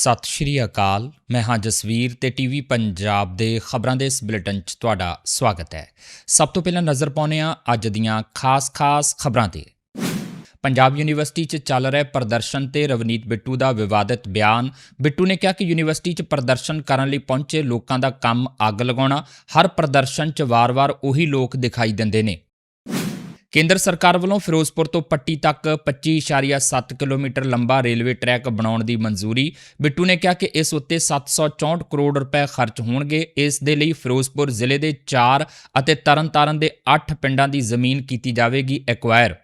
ਸਤਿ ਸ਼੍ਰੀ ਅਕਾਲ। ਮੈਂ ਹਾਂ ਜਸਵੀਰ ਤੇ ਟੀਵੀ ਪੰਜਾਬ ਦੇ ਖਬਰਾਂ ਦੇ ਇਸ ਬੁਲੇਟਿਨ 'ਚ ਤੁਹਾਡਾ ਸਵਾਗਤ ਹੈ। ਸਭ ਤੋਂ ਪਹਿਲਾਂ ਨਜ਼ਰ ਪਾਉਂਦੇ ਹਾਂ ਅੱਜ ਦੀਆਂ ਖਾਸ-ਖਾਸ ਖਬਰਾਂ ਤੇ। ਪੰਜਾਬ ਯੂਨੀਵਰਸਿਟੀ 'ਚ ਚੱਲ ਰਹੇ ਪ੍ਰਦਰਸ਼ਨ ਤੇ ਰਵਨੀਤ ਬਿੱਟੂ ਦਾ ਵਿਵਾਦਿਤ ਬਿਆਨ। ਬਿੱਟੂ ਨੇ ਕਿਹਾ ਕਿ ਯੂਨੀਵਰਸਿਟੀ 'ਚ ਪ੍ਰਦਰਸ਼ਨ ਕਰਨ ਲਈ ਪਹੁੰਚੇ ਲੋਕਾਂ ਦਾ ਕੰਮ ਅੱਗ ਲਗਾਉਣਾ, ਹਰ ਪ੍ਰਦਰਸ਼ਨ 'ਚ ਵਾਰ-ਵਾਰ ਉਹੀ ਲੋਕ ਦਿਖਾਈ ਦਿੰਦੇ ਨੇ। ਕੇਂਦਰ ਸਰਕਾਰ ਵੱਲੋਂ ਫਿਰੋਜ਼ਪੁਰ ਤੋਂ ਪੱਟੀ ਤੱਕ 25.7 ਕਿਲੋਮੀਟਰ ਲੰਬਾ ਰੇਲਵੇ ਟਰੈਕ ਬਣਾਉਣ ਦੀ ਮਨਜ਼ੂਰੀ। ਬਿੱਟੂ ਨੇ ਕਿਹਾ ਕਿ ਇਸ ਉੱਤੇ 764 ਕਰੋੜ ਰੁਪਏ ਖਰਚ ਹੋਣਗੇ। ਇਸ ਦੇ ਲਈ ਫਿਰੋਜ਼ਪੁਰ ਜ਼ਿਲ੍ਹੇ ਦੇ 4 ਅਤੇ ਤਰਨਤਾਰਨ ਦੇ 8 ਪਿੰਡਾਂ ਦੀ ਜ਼ਮੀਨ ਕੀਤੀ ਜਾਵੇਗੀ ਐਕਵਾਇਰ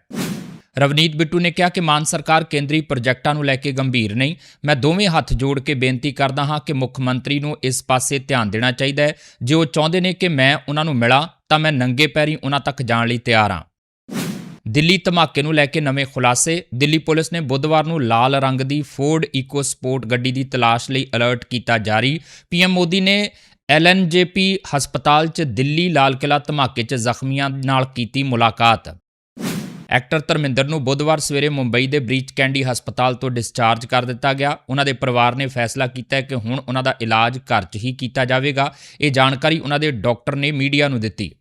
ਰਵਨੀਤ ਬਿੱਟੂ ਨੇ ਕਿਹਾ ਕਿ ਮਾਨ ਸਰਕਾਰ ਕੇਂਦਰੀ ਪ੍ਰੋਜੈਕਟਾਂ ਨੂੰ ਲੈ ਕੇ ਗੰਭੀਰ ਨਹੀਂ। ਮੈਂ ਦੋਵੇਂ ਹੱਥ ਜੋੜ ਕੇ ਬੇਨਤੀ ਕਰਦਾ ਹਾਂ ਕਿ ਮੁੱਖ ਮੰਤਰੀ ਨੂੰ ਇਸ ਪਾਸੇ ਧਿਆਨ ਦੇਣਾ ਚਾਹੀਦਾ ਹੈ। ਜੇ ਉਹ ਚਾਹੁੰਦੇ ਨੇ ਕਿ ਮੈਂ ਉਹਨਾਂ ਨੂੰ ਮਿਲਾਂ, ਤਾਂ ਮੈਂ ਨੰਗੇ ਪੈਰੀ ਉਹਨਾਂ ਤੱਕ ਜਾਣ ਲਈ ਤਿਆਰ ਹਾਂ। ਦਿੱਲੀ ਧਮਾਕੇ ਨੂੰ ਲੈ ਕੇ ਨਵੇਂ ਖੁਲਾਸੇ। ਦਿੱਲੀ ਪੁਲਿਸ ਨੇ ਬੁੱਧਵਾਰ ਨੂੰ ਲਾਲ ਰੰਗ ਦੀ ਫੋਰਡ ਈਕੋ ਸਪੋਰਟ ਗੱਡੀ ਦੀ ਤਲਾਸ਼ ਲਈ ਅਲਰਟ ਕੀਤਾ ਜਾਰੀ। ਪੀਐਮ ਮੋਦੀ ਨੇ ਐਲਐਨਜੇਪੀ ਹਸਪਤਾਲ 'ਚ ਦਿੱਲੀ ਲਾਲ ਕਿਲਾ ਧਮਾਕੇ 'ਚ ਜ਼ਖਮੀਆਂ ਨਾਲ ਕੀਤੀ ਮੁਲਾਕਾਤ। ਐਕਟਰ ਧਰਮਿੰਦਰ ਨੂੰ ਬੁੱਧਵਾਰ ਸਵੇਰੇ ਮੁੰਬਈ ਦੇ ਬ੍ਰੀਚ ਕੈਂਡੀ ਹਸਪਤਾਲ ਤੋਂ ਡਿਸਚਾਰਜ ਕਰ ਦਿੱਤਾ ਗਿਆ। ਉਹਨਾਂ ਦੇ ਪਰਿਵਾਰ ਨੇ ਫੈਸਲਾ ਕੀਤਾ ਕਿ ਹੁਣ ਉਹਨਾਂ ਦਾ ਇਲਾਜ ਘਰ 'ਚ ਹੀ ਕੀਤਾ ਜਾਵੇਗਾ। ਇਹ ਜਾਣਕਾਰੀ ਉਹਨਾਂ ਦੇ ਡਾਕਟਰ ਨੇ ਮੀਡੀਆ ਨੂੰ ਦਿੱਤੀ।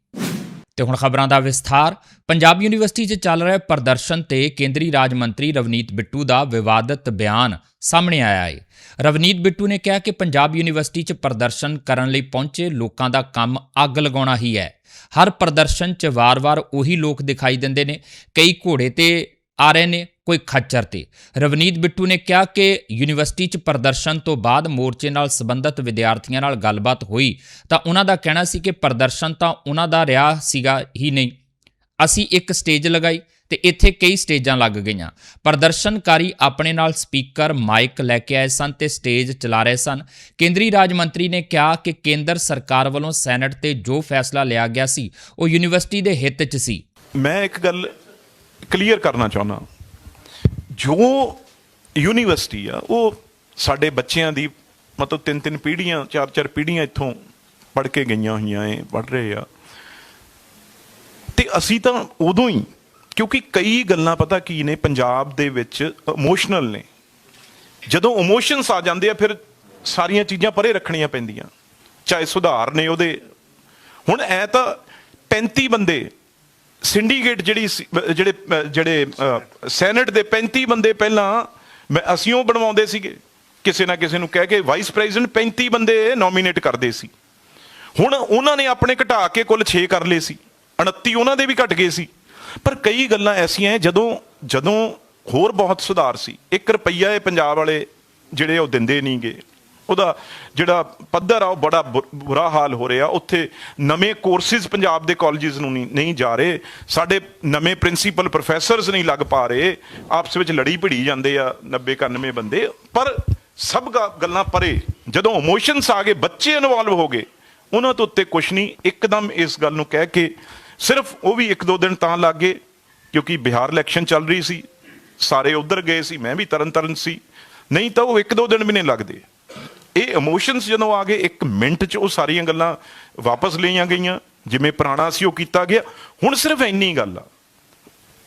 ਤੇ ਹੁਣ ਖਬਰਾਂ ਦਾ ਵਿਸਥਾਰ। ਪੰਜਾਬ ਯੂਨੀਵਰਸਿਟੀ 'ਚ ਚੱਲ ਰਹੇ ਪ੍ਰਦਰਸ਼ਨ ਤੇ ਕੇਂਦਰੀ ਰਾਜ ਮੰਤਰੀ ਰਵਨੀਤ ਬਿੱਟੂ ਦਾ ਵਿਵਾਦਤ ਬਿਆਨ ਸਾਹਮਣੇ ਆਇਆ ਹੈ ਰਵਨੀਤ ਬਿੱਟੂ ਨੇ ਕਿਹਾ ਕਿ ਪੰਜਾਬ ਯੂਨੀਵਰਸਿਟੀ 'ਚ ਪ੍ਰਦਰਸ਼ਨ ਕਰਨ ਲਈ ਪਹੁੰਚੇ ਲੋਕਾਂ ਦਾ ਕੰਮ ਅੱਗ ਲਗਾਉਣਾ ਹੀ ਹੈ। ਹਰ ਪ੍ਰਦਰਸ਼ਨ 'ਚ ਵਾਰ-ਵਾਰ ਉਹੀ ਲੋਕ ਦਿਖਾਈ ਦਿੰਦੇ ਨੇ। ਕਈ ਘੋੜੇ ਤੇ ਆ ਰਹੇ ਨੇ। ਕੋਈ ਖੱਚਰ ਤੇ ਰਵਨੀਤ ਬਿੱਟੂ ਨੇ ਕਿਹਾ ਕਿ ਯੂਨੀਵਰਸਿਟੀ 'ਚ ਪ੍ਰਦਰਸ਼ਨ ਤੋਂ ਬਾਅਦ ਮੋਰਚੇ ਨਾਲ ਸੰਬੰਧਿਤ ਵਿਦਿਆਰਥੀਆਂ ਨਾਲ ਗੱਲਬਾਤ ਹੋਈ ਤਾਂ ਉਹਨਾਂ ਦਾ ਕਹਿਣਾ ਸੀ ਕਿ ਪ੍ਰਦਰਸ਼ਨ ਤਾਂ ਉਹਨਾਂ ਦਾ ਰਿਹਾ ਸੀਗਾ ਹੀ ਨਹੀਂ। ਅਸੀਂ ਇੱਕ ਸਟੇਜ ਲਗਾਈ ਤੇ ਇੱਥੇ ਕਈ ਸਟੇਜਾਂ ਲੱਗ ਗਈਆਂ। ਪ੍ਰਦਰਸ਼ਨਕਾਰੀ ਆਪਣੇ ਨਾਲ ਸਪੀਕਰ, ਮਾਈਕ ਲੈ ਕੇ ਆਏ ਸਨ ਤੇ ਸਟੇਜ ਚਲਾ ਰਹੇ ਸਨ। ਕੇਂਦਰੀ ਰਾਜ ਮੰਤਰੀ ਨੇ ਕਿਹਾ ਕਿ ਕੇਂਦਰ ਸਰਕਾਰ ਵੱਲੋਂ ਸੈਨੇਟ ਤੇ ਜੋ ਫੈਸਲਾ ਲਿਆ ਗਿਆ ਸੀ, ਉਹ ਯੂਨੀਵਰਸਿਟੀ ਦੇ ਹਿੱਤ 'ਚ ਸੀ। ਮੈਂ ਇੱਕ ਗੱਲ ਕਲੀਅਰ ਕਰਨਾ ਚਾਹੁੰਦਾ। ਜੋ ਯੂਨੀਵਰਸਿਟੀ ਆ, ਉਹ ਸਾਡੇ ਬੱਚਿਆਂ ਦੀ ਮਤਲਬ ਤਿੰਨ ਤਿੰਨ ਪੀੜ੍ਹੀਆਂ, ਚਾਰ ਚਾਰ ਪੀੜ੍ਹੀਆਂ ਇੱਥੋਂ ਪੜ੍ਹ ਕੇ ਗਈਆਂ ਹੋਈਆਂ ਏ ਪੜ੍ਹ ਰਹੇ ਆ। ਤੇ ਅਸੀਂ ਤਾਂ ਉਦੋਂ ਹੀ, ਕਿਉਂਕਿ ਕਈ ਗੱਲਾਂ ਪਤਾ ਕੀ ਨੇ, ਪੰਜਾਬ ਦੇ ਵਿੱਚ ਇਮੋਸ਼ਨਲ ਨੇ। ਜਦੋਂ ਇਮੋਸ਼ਨਸ ਆ ਜਾਂਦੇ ਆ, ਫਿਰ ਸਾਰੀਆਂ ਚੀਜ਼ਾਂ ਪਰੇ ਰੱਖਣੀਆਂ ਪੈਂਦੀਆਂ। ਚਾਹੇ ਸੁਧਾਰ ਨੇ ਉਹਦੇ। ਹੁਣ ਐ ਤਾਂ 35 ਬੰਦੇ ਸਿੰਡੀਕੇਟ ਜਿਹੜੀ ਜਿਹੜੇ ਜਿਹੜੇ ਅਹ, ਸੈਨੇਟ ਦੇ 35 ਬੰਦੇ ਪਹਿਲਾਂ ਮੈਂ ਅਸੀਂ ਉਹ ਬਣਵਾਉਂਦੇ ਸੀਗੇ। ਕਿਸੇ ਨਾ ਕਿਸੇ ਨੂੰ ਕਹਿ ਕੇ ਵਾਈਸ ਪ੍ਰੈਜ਼ੀਡੈਂਟ 35 ਬੰਦੇ ਨੋਮੀਨੇਟ ਕਰਦੇ ਸੀ। ਹੁਣ ਉਹਨਾਂ ਨੇ ਆਪਣੇ ਘਟਾ ਕੇ ਕੁੱਲ 6 ਕਰ ਲਏ ਸੀ। 29 ਉਹਨਾਂ ਦੇ ਵੀ ਘਟ ਗਏ ਸੀ। ਪਰ ਕਈ ਗੱਲਾਂ ਐਸੀਆਂ ਹੈ ਜਦੋਂ ਜਦੋਂ ਹੋਰ ਬਹੁਤ ਸੁਧਾਰ ਸੀ। 1 ਰੁਪਈਆ ਇਹ ਪੰਜਾਬ ਵਾਲੇ ਜਿਹੜੇ ਉਹ ਦਿੰਦੇ ਨਹੀਂਗੇ ਉਹਦਾ ਜਿਹੜਾ ਪੱਧਰ ਆ, ਉਹ ਬੜਾ ਬੁ- ਬੁਰਾ ਹਾਲ ਹੋ ਰਿਹਾ। ਉੱਥੇ ਨਵੇਂ ਕੋਰਸਿਸ ਪੰਜਾਬ ਦੇ ਕਾਲਜਿਸ ਨੂੰ ਨਹੀਂ ਜਾ ਰਹੇ। ਸਾਡੇ ਨਵੇਂ ਪ੍ਰਿੰਸੀਪਲ ਪ੍ਰੋਫੈਸਰਸ ਨਹੀਂ ਲੱਗ ਪਾ ਰਹੇ। ਆਪਸ ਵਿੱਚ ਲੜੀ ਭਿੜੀ ਜਾਂਦੇ ਆ 90 91 ਬੰਦੇ। ਪਰ ਸਭ ਗਾ- ਗੱਲਾਂ ਪਰੇ। ਜਦੋਂ ਇਮੋਸ਼ਨਸ ਆ ਗਏ, ਬੱਚੇ ਇਨਵੋਲਵ ਹੋ ਗਏ, ਉਹਨਾਂ ਤੋਂ ਉੱਤੇ ਕੁਝ ਨਹੀਂ। ਇੱਕਦਮ ਇਸ ਗੱਲ ਨੂੰ ਕਹਿ ਕੇ ਸਿਰਫ ਉਹ ਵੀ ਇੱਕ ਦੋ ਦਿਨ ਤਾਂ ਲੱਗ ਗਏ, ਕਿਉਂਕਿ ਬਿਹਾਰ ਇਲੈਕਸ਼ਨ ਚੱਲ ਰਹੀ ਸੀ। ਸਾਰੇ ਉਧਰ ਗਏ ਸੀ, ਮੈਂ ਵੀ ਤਰਨ ਤਰਨ ਸੀ। ਨਹੀਂ ਤਾਂ ਉਹ ਇੱਕ ਦੋ ਦਿਨ ਵੀ ਨਹੀਂ ਲੱਗਦੇ। ਇਹ ਇਮੋਸ਼ਨਸ ਜਦੋਂ ਆ ਗਏ, ਇੱਕ ਮਿੰਟ 'ਚ ਉਹ ਸਾਰੀਆਂ ਗੱਲਾਂ ਵਾਪਸ ਲਈਆਂ ਗਈਆਂ। ਜਿਵੇਂ ਪੁਰਾਣਾ ਸੀ, ਉਹ ਕੀਤਾ ਗਿਆ। ਹੁਣ ਸਿਰਫ ਇੰਨੀ ਗੱਲ ਆ।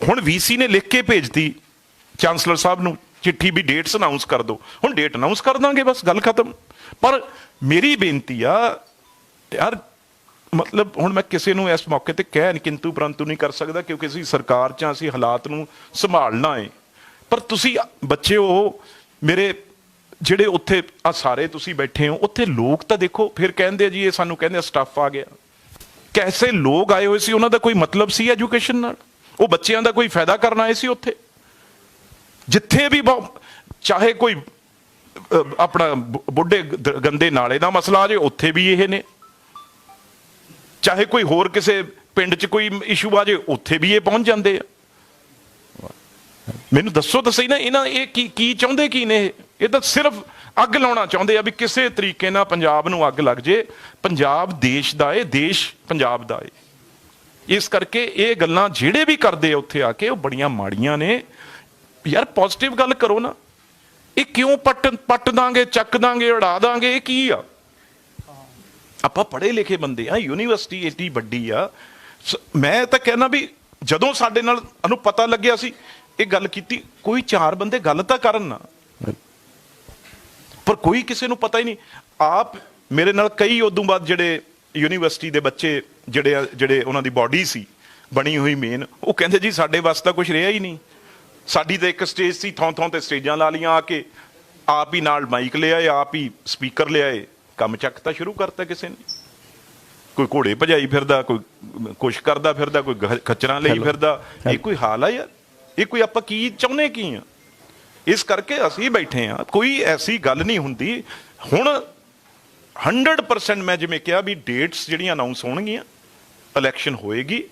ਹੁਣ ਵੀਸੀ ਨੇ ਲਿਖ ਕੇ ਭੇਜਤੀ। ਚਾਂਸਲਰ ਸਾਹਿਬ ਨੂੰ ਚਿੱਠੀ ਵੀ ਡੇਟਸ ਅਨਾਉਂਸ ਕਰ ਦਿਓ। ਹੁਣ ਡੇਟ ਅਨਾਉਂਸ ਕਰ ਦਾਂਗੇ, ਬਸ ਗੱਲ ਖਤਮ। ਪਰ ਮੇਰੀ ਬੇਨਤੀ ਆ, ਯਾਰ, ਮਤਲਬ ਹੁਣ ਮੈਂ ਕਿਸੇ ਨੂੰ ਇਸ ਮੌਕੇ ਤੇ ਕਹਿ ਨਹੀਂ ਕਿੰਤੂ ਪਰੰਤੂ ਨਹੀਂ ਕਰ ਸਕਦਾ, ਕਿਉਂਕਿ ਅਸੀਂ ਸਰਕਾਰ ਚ ਅਸੀਂ ਹਾਲਾਤ ਨੂੰ ਸੰਭਾਲਣਾ ਹੈ ਪਰ ਤੁਸੀਂ ਬੱਚੇ ਬੱਚਿਓ, ਮੇਰੇ ਜਿਹੜੇ ਉੱਥੇ ਆ ਸਾਰੇ ਤੁਸੀਂ ਬੈਠੇ ਹੋ, ਉੱਥੇ ਲੋਕ ਤਾਂ ਦੇਖੋ, ਫਿਰ ਕਹਿੰਦੇ ਆ ਜੀ, ਇਹ ਸਾਨੂੰ ਕਹਿੰਦੇ ਸਟਾਫ ਆ ਗਿਆ। ਕੈਸੇ ਲੋਕ ਆਏ ਹੋਏ ਸੀ, ਉਹਨਾਂ ਦਾ ਕੋਈ ਮਤਲਬ ਸੀ ਐਜੂਕੇਸ਼ਨ ਨਾਲ? ਉਹ ਬੱਚਿਆਂ ਦਾ ਕੋਈ ਫਾਇਦਾ ਕਰਨ ਆਏ ਸੀ ਉੱਥੇ? ਜਿੱਥੇ ਵੀ ਬਹੁ- ਚਾਹੇ ਕੋਈ ਆਪਣਾ ਬੁੱਢੇ ਗੰਦੇ ਨਾਲੇ ਦਾ ਮਸਲਾ ਆ ਜੇ, ਉੱਥੇ ਵੀ ਇਹ ਨੇ। ਚਾਹੇ ਕੋਈ ਹੋਰ ਕਿਸੇ ਪਿੰਡ 'ਚ ਕੋਈ ਇਸ਼ੂ ਆ ਜੇ, ਉੱਥੇ ਵੀ ਇਹ ਪਹੁੰਚ ਜਾਂਦੇ ਆ। ਮੈਨੂੰ ਦੱਸੋ ਤਾਂ ਸਹੀ ਨਾ, ਇਹਨਾਂ ਇਹ ਕੀ ਕੀ ਚਾਹੁੰਦੇ ਕੀ ਨੇ? ਇਹ? ਤਾਂ ਸਿਰਫ ਅੱਗ ਲਾਉਣਾ ਚਾਹੁੰਦੇ ਆ ਵੀ ਕਿਸੇ ਤਰੀਕੇ ਨਾਲ ਪੰਜਾਬ ਨੂੰ ਅੱਗ ਲੱਗ ਜੇ। ਪੰਜਾਬ ਦੇਸ਼ ਦਾ ਏ, ਦੇਸ਼ ਪੰਜਾਬ ਦਾ ਏ। ਇਸ ਕਰਕੇ ਇਹ ਗੱਲਾਂ ਜਿਹੜੇ ਵੀ ਕਰਦੇ ਆ ਉੱਥੇ ਆ ਕੇ, ਉਹ ਬੜੀਆਂ ਮਾੜੀਆਂ ਨੇ। ਯਾਰ ਪੋਜ਼ਿਟਿਵ ਗੱਲ ਕਰੋ ਨਾ। ਇਹ ਕਿਉਂ ਪੱਟ ਪੱਟ ਦਾਂਗੇ, ਚੱਕ ਦਾਂਗੇ, ਉਡਾ ਦਾਂਗੇ, ਇਹ ਕੀ ਆ? ਆਪਾਂ ਪੜ੍ਹੇ ਲਿਖੇ ਬੰਦੇ ਆ, ਯੂਨੀਵਰਸਿਟੀ ਏਡੀ ਵੱਡੀ ਆ। ਸ- ਮੈਂ ਤਾਂ ਕਹਿਣਾ ਵੀ ਜਦੋਂ ਸਾਡੇ ਨਾਲ, ਸਾਨੂੰ ਪਤਾ ਲੱਗਿਆ ਸੀ ਇਹ ਗੱਲ ਕੀਤੀ ਕੋਈ ਚਾਰ ਬੰਦੇ ਗੱਲ ਤਾਂ ਕਰਨ ਨਾ। ਪਰ ਕੋਈ ਕਿਸੇ ਨੂੰ ਪਤਾ ਹੀ ਨਹੀਂ। ਆਪ ਮੇਰੇ ਨਾਲ ਕਈ ਉਦੋਂ ਬਾਅਦ ਜਿਹੜੇ ਯੂਨੀਵਰਸਿਟੀ ਦੇ ਬੱਚੇ ਜਿਹੜੇ ਜਿਹੜੇ ਉਹਨਾਂ ਦੀ ਬਾਡੀ ਸੀ ਬਣੀ ਹੋਈ ਮੇਨ ਉਹ ਕਹਿੰਦੇ ਜੀ ਸਾਡੇ ਵਾਸਤੇ ਤਾਂ ਕੁਝ ਰਿਹਾ ਹੀ ਨਹੀਂ। ਸਾਡੀ ਤਾਂ ਇੱਕ ਸਟੇਜ ਸੀ ਥਾਂ ਥਾਂ ਤੇ ਸਟੇਜਾਂ ਲਾ ਲੀਆਂ ਆ ਕੇ ਆਪ ਹੀ ਨਾਲ ਮਾਈਕ ਲਿਆਏ ਆਪ ਹੀ ਸਪੀਕਰ ਲਿਆਏ ਕੰਮ ਚੱਕ ਤਾਂ ਸ਼ੁਰੂ ਕਰਤਾ ਕਿਸੇ ਨੇ। ਕੋਈ ਘੋੜੇ ਭਜਾਈ ਫਿਰਦਾ ਕੋਈ ਕੁਛ ਕਰਦਾ ਫਿਰਦਾ ਕੋਈ ਖੱਚਰਾਂ ਲਈ ਫਿਰਦਾ ਇਹ ਕੋਈ ਹਾਲ ਆ ਯਾਰ? ਇਹ ਕੋਈ ਆਪਾਂ ਕੀ ਚਾਹੁੰਦੇ ਕੀ ਆ? ਇਸ ਕਰਕੇ ਅਸੀਂ ਬੈਠੇ ਆ, ਕੋਈ ਐਸੀ ਗੱਲ ਨਹੀਂ ਹੁੰਦੀ। ਹੁਣ 100% ਮੈਂ ਜਿਵੇਂ ਕਿਹਾ ਵੀ ਡੇਟਸ ਜਿਹੜੀਆਂ ਅਨਾਉਂਸ ਹੋਣਗੀਆਂ ਇਲੈਕਸ਼ਨ ਹੋਏਗੀ,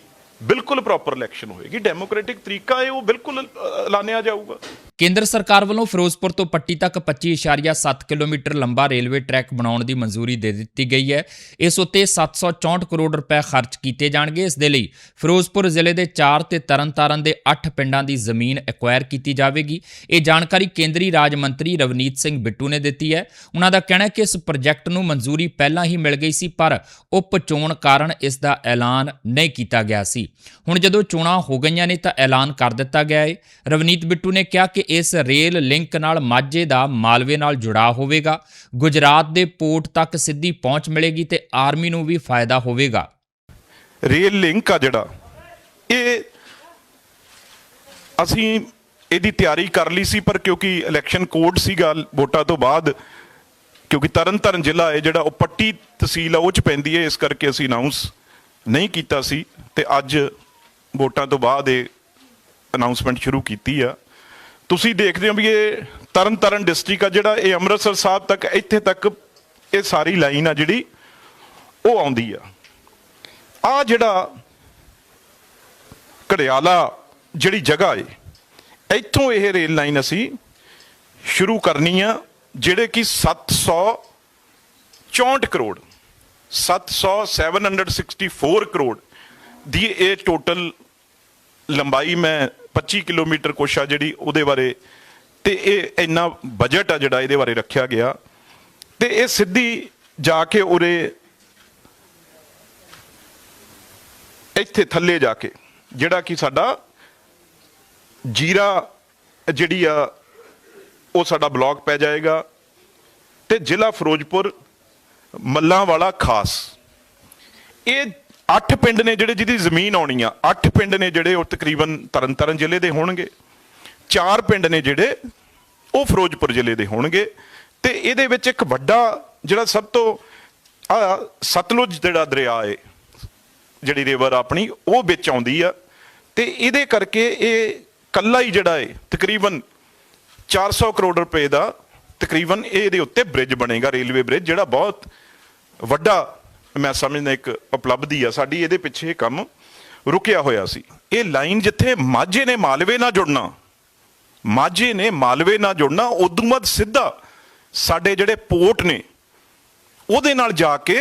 ਬਿਲਕੁਲ ਪ੍ਰੋਪਰ ਇਲੈਕਸ਼ਨ ਹੋਏਗੀ। ਡੈਮੋਕ੍ਰੈਟਿਕ ਤਰੀਕਾ ਹੈ ਉਹ ਬਿਲਕੁਲ ਐਲਾਨਿਆ ਜਾਊਗਾ। ਕੇਂਦਰ ਸਰਕਾਰ ਵੱਲੋਂ ਫਿਰੋਜ਼ਪੁਰ ਤੋਂ ਪੱਟੀ ਤੱਕ 25.7 ਕਿਲੋਮੀਟਰ ਲੰਬਾ ਰੇਲਵੇ ਟਰੈਕ ਬਣਾਉਣ ਦੀ ਮਨਜ਼ੂਰੀ ਦੇ ਦਿੱਤੀ ਗਈ ਹੈ। ਇਸ ਉੱਤੇ 764 ਕਰੋੜ ਰੁਪਏ ਖਰਚ ਕੀਤੇ ਜਾਣਗੇ। ਇਸ ਦੇ ਲਈ ਫਿਰੋਜ਼ਪੁਰ ਜ਼ਿਲ੍ਹੇ ਦੇ 4 ਤੇ ਤਰਨਤਾਰਨ ਦੇ 8 ਪਿੰਡਾਂ ਦੀ ਜ਼ਮੀਨ ਐਕਵਾਇਰ ਕੀਤੀ ਜਾਵੇਗੀ। ਇਹ ਜਾਣਕਾਰੀ ਕੇਂਦਰੀ ਰਾਜ ਮੰਤਰੀ ਰਵਨੀਤ ਸਿੰਘ ਬਿੱਟੂ ਨੇ ਦਿੱਤੀ ਹੈ। ਉਹਨਾਂ ਦਾ ਕਹਿਣਾ ਹੈ ਕਿ ਇਸ ਪ੍ਰੋਜੈਕਟ ਨੂੰ ਮਨਜ਼ੂਰੀ ਪਹਿਲਾਂ ਹੀ ਮਿਲ ਗਈ ਸੀ, ਪਰ ਉਪ ਚੋਣ ਕਾਰਨ ਇਸ ਦਾ ਐਲਾਨ ਨਹੀਂ ਕੀਤਾ ਗਿਆ ਸੀ। ਹੁਣ ਜਦੋਂ ਚੋਣਾਂ ਹੋ ਗਈਆਂ ਨੇ ਤਾਂ ਐਲਾਨ ਕਰ ਦਿੱਤਾ ਗਿਆ ਹੈ। ਰਵਨੀਤ ਬਿੱਟੂ ਨੇ ਕਿਹਾ ਕਿ ਇਸ ਰੇਲ ਲਿੰਕ ਨਾਲ ਮਾਝੇ ਦਾ ਮਾਲਵੇ ਨਾਲ ਜੁੜਾਅ ਹੋਵੇਗਾ। ਗੁਜਰਾਤ ਦੇ ਪੋਰਟ ਤੱਕ ਸਿੱਧੀ ਪਹੁੰਚ ਮਿਲੇਗੀ ਤੇ ਆਰਮੀ ਨੂੰ ਵੀ ਫਾਇਦਾ ਹੋਵੇਗਾ। ਰੇਲ ਲਿੰਕ ਆ ਜਿਹੜਾ, ਇਹ ਅਸੀਂ ਇਹਦੀ ਤਿਆਰੀ ਕਰ ਲਈ ਸੀ, ਪਰ ਕਿਉਂਕਿ ਇਲੈਕਸ਼ਨ ਕੋਡ ਸੀਗਾ ਵੋਟਾਂ ਤੋਂ ਬਾਅਦ, ਕਿਉਂਕਿ ਤਰਨਤਾਰਨ ਜ਼ਿਲ੍ਹਾ ਹੈ ਜਿਹੜਾ ਉਹ ਪੱਟੀ ਤਹਿਸੀਲ ਆ, ਉਹ ਚ ਪੈਂਦੀ ਹੈ, ਇਸ ਕਰਕੇ ਅਸੀਂ ਅਨਾਉਂਸ ਨਹੀਂ ਕੀਤਾ ਸੀ ਤੇ ਅੱਜ ਵੋਟਾਂ ਤੋਂ ਬਾਅਦ ਇਹ ਅਨਾਉਂਸਮੈਂਟ ਸ਼ੁਰੂ ਕੀਤੀ ਆ। ਤੁਸੀਂ ਦੇਖਦੇ ਹੋ ਵੀ ਇਹ ਤਰਨ ਤਰਨਤਾਰਨ ਡਿਸਟ੍ਰਿਕਟ ਆ ਜਿਹੜਾ ਇਹ ਅੰਮ੍ਰਿਤਸਰ ਸਾਹਿਬ ਤੱਕ, ਇੱਥੇ ਤੱਕ ਇਹ ਸਾਰੀ ਲਾਈਨ ਆ ਜਿਹੜੀ ਉਹ ਆਉਂਦੀ ਆ। ਆ ਜਿਹੜਾ ਘੜਿਆਲਾ ਜਿਹੜੀ ਜਗ੍ਹਾ ਏ, ਇੱਥੋਂ ਇਹ ਰੇਲ ਲਾਈਨ ਅਸੀਂ ਸ਼ੁਰੂ ਕਰਨੀ ਆ, ਜਿਹੜੇ ਕਿ 764 ਕਰੋੜ 700 764 ਕਰੋੜ ਦੀ ਇਹ ਟੋਟਲ ਲੰਬਾਈ ਮੈਂ 25 ਕਿਲੋਮੀਟਰ ਕੋਸ਼ਾ ਜਿਹੜੀ ਉਹਦੇ ਬਾਰੇ, ਤੇ ਇਹ ਇੰਨਾ ਬਜਟ ਆ ਜਿਹੜਾ ਇਹਦੇ ਬਾਰੇ ਰੱਖਿਆ ਗਿਆ। ਤੇ ਇਹ ਸਿੱਧੀ ਜਾ ਕੇ ਉਰੇ ਇੱਥੇ ਥੱਲੇ ਜਾ ਕੇ, ਜਿਹੜਾ ਕਿ ਸਾਡਾ ਜੀਰਾ ਜਿਹੜੀ ਆ, ਉਹ ਸਾਡਾ ਬਲਾਕ ਪੈ ਜਾਏਗਾ। ਤੇ ਜ਼ਿਲ੍ਹਾ ਫਿਰੋਜ਼ਪੁਰ ਮੱਲਾਂ ਵਾਲਾ ਖਾਸ। ਇਹ ਅੱਠ ਪਿੰਡ ਨੇ ਜਿਹੜੇ ਜਿਹਦੀ ਜ਼ਮੀਨ ਆਉਣੀ ਆ, ਅੱਠ ਪਿੰਡ ਨੇ ਜਿਹੜੇ ਉਹ ਤਕਰੀਬਨ ਤਰਨਤਾਰਨ ਜ਼ਿਲ੍ਹੇ ਦੇ ਹੋਣਗੇ। ਚਾਰ ਪਿੰਡ ਨੇ ਜਿਹੜੇ ਉਹ ਫਿਰੋਜ਼ਪੁਰ ਜ਼ਿਲ੍ਹੇ ਦੇ ਹੋਣਗੇ। ਤੇ ਇਹਦੇ ਵਿੱਚ ਇੱਕ ਵੱਡਾ ਜਿਹੜਾ ਸਭ ਤੋਂ, ਆ ਸਤਲੁਜ ਜਿਹੜਾ ਦਰਿਆ ਏ, ਜਿਹੜੀ ਰਿਵਰ ਆਪਣੀ, ਉਹ ਵਿੱਚ ਆਉਂਦੀ ਆ। ਤੇ ਇਹਦੇ ਕਰਕੇ ਇਹ ਕੱਲਾ ਹੀ ਜਿਹੜਾ ਹੈ ਤਕਰੀਬਨ 400 ਕਰੋੜ ਰੁਪਏ ਦਾ ਤਕਰੀਬਨ ਇਹਦੇ ਉੱਤੇ ਬ੍ਰਿਜ ਬਣੇਗਾ ਰੇਲਵੇ ਬ੍ਰਿਜ ਜਿਹੜਾ ਬਹੁਤ ਵੱਡਾ ਮੈਂ ਸਮਝਦਾ ਇੱਕ ਉਪਲਬਧੀ ਆ, ਸਾਡੀ ਇਹਦੇ ਪਿੱਛੇ ਇਹ ਕੰਮ ਰੁਕਿਆ ਹੋਇਆ ਸੀ। ਇਹ ਲਾਈਨ ਜਿੱਥੇ ਮਾਝੇ ਨੇ ਮਾਲਵੇ ਨਾਲ ਜੁੜਨਾ, ਮਾਝੇ ਨੇ ਮਾਲਵੇ ਨਾਲ ਜੁੜਨਾ, ਉਦੋਂ ਬਾਅਦ ਸਿੱਧਾ ਸਾਡੇ ਜਿਹੜੇ ਪੋਰਟ ਨੇ, ਉਹਦੇ ਨਾਲ ਜਾ ਕੇ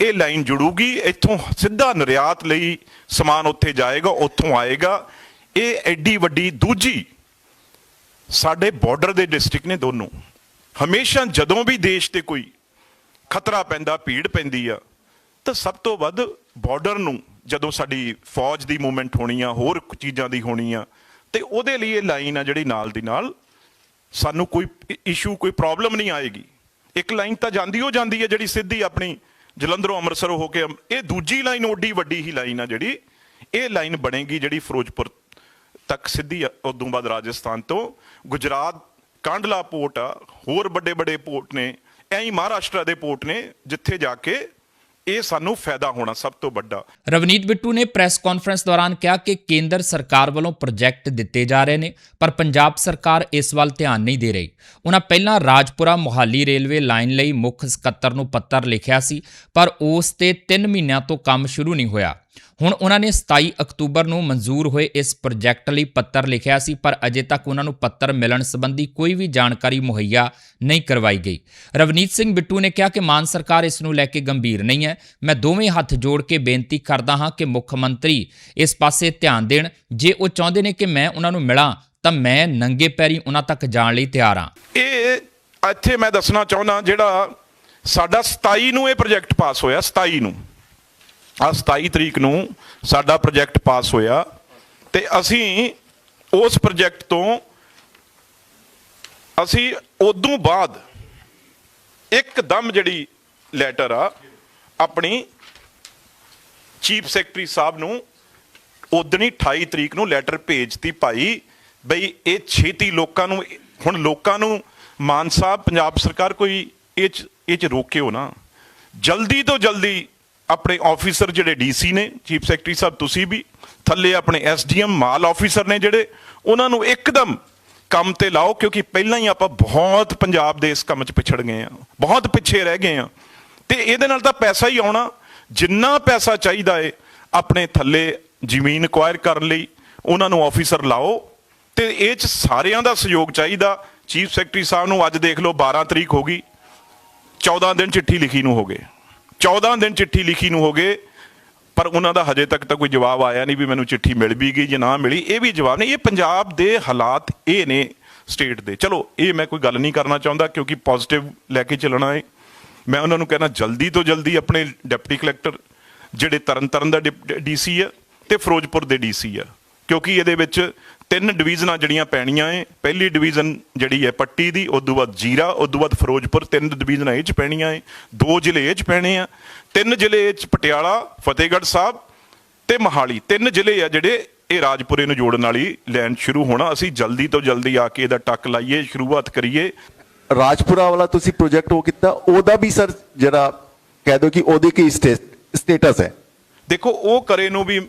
ਇਹ ਲਾਈਨ ਜੁੜੂਗੀ, ਇੱਥੋਂ ਸਿੱਧਾ ਨਿਰਯਾਤ ਲਈ ਸਮਾਨ ਉੱਥੇ ਜਾਏਗਾ, ਉੱਥੋਂ ਆਏਗਾ। ਇਹ ਐਡੀ ਵੱਡੀ ਦੂਜੀ ਸਾਡੇ ਬਾਰਡਰ ਦੇ ਡਿਸਟ੍ਰਿਕਟ ਨੇ ਦੋਨੋਂ। ਹਮੇਸ਼ਾ ਜਦੋਂ ਵੀ ਦੇਸ਼ ਤੇ ਕੋਈ ਖਤਰਾ ਪੈਂਦਾ, ਭੀੜ ਪੈਂਦੀ ਆ ਤਾਂ ਸਭ ਤੋਂ ਵੱਧ ਬਾਰਡਰ ਨੂੰ ਜਦੋਂ ਸਾਡੀ ਫੌਜ ਦੀ ਮੂਵਮੈਂਟ ਹੋਣੀ ਆ, ਹੋਰ ਚੀਜ਼ਾਂ ਦੀ ਹੋਣੀ ਆ, ਤੇ ਉਹਦੇ ਲਈ ਇਹ ਲਾਈਨ ਆ ਜਿਹੜੀ ਨਾਲ ਦੀ ਨਾਲ ਸਾਨੂੰ ਕੋਈ ਇਸ਼ੂ ਕੋਈ ਪ੍ਰੋਬਲਮ ਨਹੀਂ ਆਏਗੀ। ਇੱਕ ਲਾਈਨ ਤਾਂ ਜਾਂਦੀ ਹੋ ਜਾਂਦੀ ਹੈ ਜਿਹੜੀ ਸਿੱਧੀ ਆਪਣੀ ਜਲੰਧਰੋਂ ਅੰਮ੍ਰਿਤਸਰ ਹੋ ਕੇ ਇਹ ਦੂਜੀ ਲਾਈਨ ਓਡੀ ਵੱਡੀ ਹੀ ਲਾਈਨ ਆ ਜਿਹੜੀ, ਇਹ ਲਾਈਨ ਬਣੇਗੀ ਜਿਹੜੀ ਫਿਰੋਜ਼ਪੁਰ ਤੱਕ ਸਿੱਧੀ ਉਦੋਂ ਬਾਅਦ ਰਾਜਸਥਾਨ ਤੋਂ। ਗੁਜਰਾਤ ਕਾਂਡਲਾ ਪੋਰਟ ਆ, ਹੋਰ ਵੱਡੇ ਵੱਡੇ ਪੋਰਟ ਨੇ, ਐਂ ਹੀ ਮਹਾਰਾਸ਼ਟਰ ਦੇ ਪੋਰਟ ਨੇ, ਜਿੱਥੇ ਜਾ ਕੇ ਇਹ ਸਾਨੂੰ ਫਾਇਦਾ ਹੋਣਾ ਸਭ ਤੋਂ ਵੱਡਾ। ਰਵਨੀਤ ਬਿੱਟੂ ਨੇ ਪ੍ਰੈਸ ਕਾਨਫਰੰਸ ਦੌਰਾਨ ਕਿਹਾ ਕਿ ਕੇਂਦਰ ਸਰਕਾਰ ਵੱਲੋਂ ਪ੍ਰੋਜੈਕਟ ਦਿੱਤੇ ਜਾ ਰਹੇ ਨੇ, ਪਰ ਪੰਜਾਬ ਸਰਕਾਰ ਇਸ ਵੱਲ ਧਿਆਨ ਨਹੀਂ ਦੇ ਰਹੀ। ਉਹਨਾਂ ਪਹਿਲਾਂ ਰਾਜਪੁਰਾ ਮੁਹਾਲੀ ਰੇਲਵੇ ਲਾਈਨ ਲਈ ਮੁੱਖ ਸਕੱਤਰ ਨੂੰ ਪੱਤਰ ਲਿਖਿਆ ਸੀ, ਪਰ ਉਸ ਤੇ 3 ਮਹੀਨਿਆਂ ਤੋਂ ਕੰਮ ਸ਼ੁਰੂ ਨਹੀਂ ਹੋਇਆ। ਹੁਣ ਉਹਨਾਂ ਨੇ 27 ਅਕਤੂਬਰ ਨੂੰ ਮਨਜ਼ੂਰ ਹੋਏ ਇਸ ਪ੍ਰੋਜੈਕਟ ਲਈ ਪੱਤਰ ਲਿਖਿਆ ਸੀ, ਪਰ ਅਜੇ ਤੱਕ ਉਹਨਾਂ ਨੂੰ ਪੱਤਰ ਮਿਲਣ ਸੰਬੰਧੀ ਕੋਈ ਵੀ ਜਾਣਕਾਰੀ ਮੁਹੱਈਆ ਨਹੀਂ ਕਰਵਾਈ ਗਈ। ਰਵਨੀਤ ਸਿੰਘ ਬਿੱਟੂ ਨੇ ਕਿਹਾ ਕਿ ਮਾਨ ਸਰਕਾਰ ਇਸ ਨੂੰ ਲੈ ਕੇ ਗੰਭੀਰ ਨਹੀਂ ਹੈ। ਮੈਂ ਦੋਵੇਂ ਹੱਥ ਜੋੜ ਕੇ ਬੇਨਤੀ ਕਰਦਾ ਹਾਂ ਕਿ ਮੁੱਖ ਮੰਤਰੀ ਇਸ ਪਾਸੇ ਧਿਆਨ ਦੇਣ। ਜੇ ਉਹ ਚਾਹੁੰਦੇ ਨੇ ਕਿ ਮੈਂ ਉਹਨਾਂ ਨੂੰ ਮਿਲਾਂ, ਤਾਂ ਮੈਂ ਨੰਗੇ ਪੈਰੀ ਉਹਨਾਂ ਤੱਕ ਜਾਣ ਲਈ ਤਿਆਰ ਹਾਂ। ਇਹ ਇੱਥੇ ਮੈਂ ਦੱਸਣਾ ਚਾਹੁੰਦਾ, ਜਿਹੜਾ ਸਾਡਾ 27 ਨੂੰ ਇਹ ਪ੍ਰੋਜੈਕਟ ਪਾਸ ਹੋਇਆ 27 ਨੂੰ। ਆ 27 ਤਰੀਕ ਨੂੰ ਸਾਡਾ ਪ੍ਰੋਜੈਕਟ ਪਾਸ ਹੋਇਆ ਤੇ ਅਸੀਂ ਉਸ ਪ੍ਰੋਜੈਕਟ ਤੋਂ ਅਸੀਂ ਉਦੋਂ ਬਾਅਦ ਇੱਕਦਮ ਜਿਹੜੀ ਲੈਟਰ ਆ, ਆਪਣੀ ਚੀਫ ਸੈਕਟਰੀ ਸਾਹਿਬ ਨੂੰ ਉਦਣੀ 28 ਤਰੀਕ ਨੂੰ ਲੈਟਰ ਭੇਜਤੀ ਭਾਈ ਬਈ ਇਹ ਛੇਤੀ ਲੋਕਾਂ ਨੂੰ, ਹੁਣ ਲੋਕਾਂ ਨੂੰ, ਮਾਨ ਸਾਹਿਬ, ਪੰਜਾਬ ਸਰਕਾਰ ਕੋਈ ਇਹ ਚ ਇਹ ਚ ਰੋਕਿਓ ਨਾ। ਜਲਦੀ ਤੋਂ ਜਲਦੀ ਆਪਣੇ ਆਫੀਸਰ ਜਿਹੜੇ ਡੀਸੀ ਨੇ ਚੀਫ ਸੈਕਟਰੀ ਸਾਹਿਬ ਤੁਸੀਂ ਵੀ, ਥੱਲੇ ਆਪਣੇ ਐਸਡੀਐਮ ਮਾਲ ਆਫੀਸਰ ਨੇ ਜਿਹੜੇ, ਉਹਨਾਂ ਨੂੰ ਇੱਕਦਮ ਕੰਮ ਤੇ ਲਾਓ, ਕਿਉਂਕਿ ਪਹਿਲਾਂ ਹੀ ਆਪਾਂ ਬਹੁਤ ਪੰਜਾਬ ਦੇ ਇਸ ਕੰਮ 'ਚ ਪਿਛੜ ਗਏ ਆ ਬਹੁਤ ਪਿੱਛੇ ਰਹਿ ਗਏ ਆ ਤੇ ਇਹਦੇ ਨਾਲ ਤਾਂ ਪੈਸਾ ਹੀ ਆਉਣਾ, ਜਿੰਨਾ ਪੈਸਾ ਚਾਹੀਦਾ ਏ, ਆਪਣੇ ਥੱਲੇ ਜ਼ਮੀਨ ਅਕਵਾਇਰ ਕਰਨ ਲਈ, ਉਹਨਾਂ ਨੂੰ ਆਫੀਸਰ ਲਾਓ। ਤੇ ਇਹ 'ਚ ਸਾਰਿਆਂ ਦਾ ਸਹਿਯੋਗ ਚਾਹੀਦਾ। ਚੀਫ ਸੈਕਟਰੀ ਸਾਹਿਬ ਨੂੰ ਅੱਜ ਦੇਖ ਲਓ 12 ਤਰੀਕ ਹੋ ਗਈ 14 ਦਿਨ ਚਿੱਠੀ ਲਿਖੀ ਨੂੰ ਹੋ ਗਏ। 14 ਦਿਨ ਚਿੱਠੀ ਲਿਖੀ ਨੂੰ ਹੋ ਗਏ, ਪਰ ਉਹਨਾਂ ਦਾ ਹਜੇ ਤੱਕ ਤਾਂ ਕੋਈ ਜਵਾਬ ਆਇਆ ਨਹੀਂ ਵੀ ਮੈਨੂੰ ਚਿੱਠੀ ਮਿਲ ਵੀ ਗਈ ਜਾਂ ਨਾ ਮਿਲੀ। ਇਹ ਵੀ ਜਵਾਬ ਨਹੀਂ, ਇਹ ਪੰਜਾਬ ਦੇ ਹਾਲਾਤ ਇਹ ਨੇ ਸਟੇਟ ਦੇ। ਚਲੋ, ਇਹ ਮੈਂ ਕੋਈ ਗੱਲ ਨਹੀਂ ਕਰਨਾ ਚਾਹੁੰਦਾ ਕਿਉਂਕਿ ਪੋਜ਼ਿਟਿਵ ਲੈ ਕੇ ਚੱਲਣਾ ਹੈ ਮੈਂ ਉਹਨਾਂ ਨੂੰ ਕਹਿਣਾ ਜਲਦੀ ਤੋਂ ਜਲਦੀ ਆਪਣੇ ਡਿਪਟੀ ਕਲੈਕਟਰ, ਜਿਹੜੇ ਤਰਨਤਾਰਨ ਦਾ ਡੀਸੀ ਆ, ਤੇ ਫਿਰੋਜ਼ਪੁਰ ਦੇ ਡੀਸੀ ਆ, ਕਿਉਂਕਿ ਇਹਦੇ ਵਿੱਚ ਤਿੰਨ ਡਿਵੀਜ਼ਨਾਂ ਜਿਹੜੀਆਂ ਪੈਣੀਆਂ ਏ ਪਹਿਲੀ ਡਿਵੀਜ਼ਨ ਜਿਹੜੀ ਹੈ ਪੱਟੀ ਦੀ ਉਦੋਂ ਬਾਅਦ ਜੀਰਾ ਉਦੋਂ ਬਾਅਦ ਫਿਰੋਜ਼ਪੁਰ ਤਿੰਨ ਡਿਵੀਜ਼ਨਾਂ ਇਹ ਚ ਪੈਣੀਆਂ ਏ ਦੋ ਜ਼ਿਲ੍ਹੇ ਇਹ ਚ ਪੈਣੇ ਆ ਤਿੰਨ ਜ਼ਿਲ੍ਹੇ ਇਹ ਚ ਪਟਿਆਲਾ ਫਤਿਹਗੜ੍ਹ ਸਾਹਿਬ ਤੇ ਮਹਾਲੀ। ਤਿੰਨ ਜ਼ਿਲ੍ਹੇ ਆ ਜਿਹੜੇ ਇਹ ਰਾਜਪੁਰੇ ਨੂੰ ਜੋੜਨ ਵਾਲੀ ਲਾਈਨ ਸ਼ੁਰੂ ਹੋਣਾ ਅਸੀਂ ਜਲਦੀ ਤੋਂ ਜਲਦੀ ਆ ਕੇ ਇਹਦਾ ਟੱਕ ਲਾਈਏ ਸ਼ੁਰੂਆਤ ਕਰੀਏ। ਰਾਜਪੁਰਾ ਵਾਲਾ ਤੁਸੀਂ ਪ੍ਰੋਜੈਕਟ ਉਹ ਕੀਤਾ ਉਹਦਾ ਵੀ ਸਰ ਜਿਹੜਾ ਕਹਿ ਦੋ ਕਿ ਉਹਦੀ ਕੀ ਸਟੇਟਸ ਹੈ? ਦੇਖੋ ਉਹ ਕਰੇ ਨੂੰ ਵੀ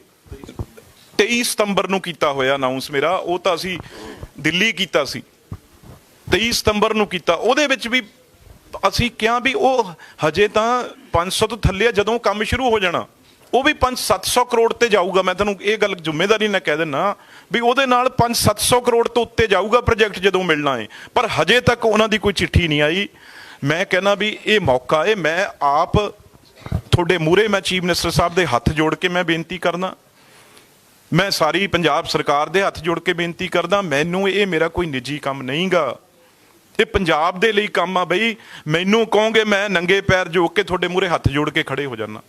23 ਸਤੰਬਰ ਨੂੰ ਕੀਤਾ ਹੋਇਆ ਅਨਾਉਂਸ ਮੇਰਾ, ਉਹ ਤਾਂ ਅਸੀਂ ਦਿੱਲੀ ਕੀਤਾ ਸੀ। 23 ਸਤੰਬਰ ਨੂੰ ਕੀਤਾ। ਉਹਦੇ ਵਿੱਚ ਵੀ ਅਸੀਂ ਕਿਹਾ ਵੀ ਉਹ ਹਜੇ ਤਾਂ 500 ਤੋਂ ਥੱਲੇ ਆ, ਜਦੋਂ ਕੰਮ ਸ਼ੁਰੂ ਹੋ ਜਾਣਾ। ਉਹ ਵੀ 5-700 ਕਰੋੜ ਤੇ ਜਾਊਗਾ। ਮੈਂ ਤੁਹਾਨੂੰ ਇਹ ਗੱਲ ਜ਼ਿੰਮੇਵਾਰੀ ਨਾਲ ਕਹਿ ਦਿੰਨਾ ਵੀ ਉਹਦੇ ਨਾਲ 5-700 ਕਰੋੜ ਤੋਂ ਉੱਤੇ ਜਾਊਗਾ ਪ੍ਰੋਜੈਕਟ ਜਦੋਂ ਮਿਲਣਾ ਹੈ ਪਰ ਹਜੇ ਤੱਕ ਉਹਨਾਂ ਦੀ ਕੋਈ ਚਿੱਠੀ ਨਹੀਂ ਆਈ। ਮੈਂ ਕਹਿੰਦਾ ਵੀ ਇਹ ਮੌਕਾ ਹੈ ਮੈਂ ਆਪ ਤੁਹਾਡੇ ਮੂਹਰੇ ਮੈਂ ਚੀਫ ਮਿਨਿਸਟਰ ਸਾਹਿਬ ਦੇ ਹੱਥ ਜੋੜ ਕੇ ਮੈਂ ਬੇਨਤੀ ਕਰਨਾ। ਮੈਂ ਸਾਰੀ ਪੰਜਾਬ ਸਰਕਾਰ ਦੇ ਹੱਥ ਜੋੜ ਕੇ ਬੇਨਤੀ ਕਰਦਾ, ਮੈਨੂੰ ਇਹ ਮੇਰਾ ਕੋਈ ਨਿੱਜੀ ਕੰਮ ਨਹੀਂਗਾ। ਇਹ ਪੰਜਾਬ ਦੇ ਲਈ ਕੰਮ ਆ ਬਈ, ਮੈਨੂੰ ਕਹੋਗੇ ਮੈਂ ਨੰਗੇ ਪੈਰ ਜੋ ਕੇ ਤੁਹਾਡੇ ਮੂਹਰੇ ਹੱਥ ਜੋੜ ਕੇ ਖੜੇ ਹੋ ਜਾਣਾ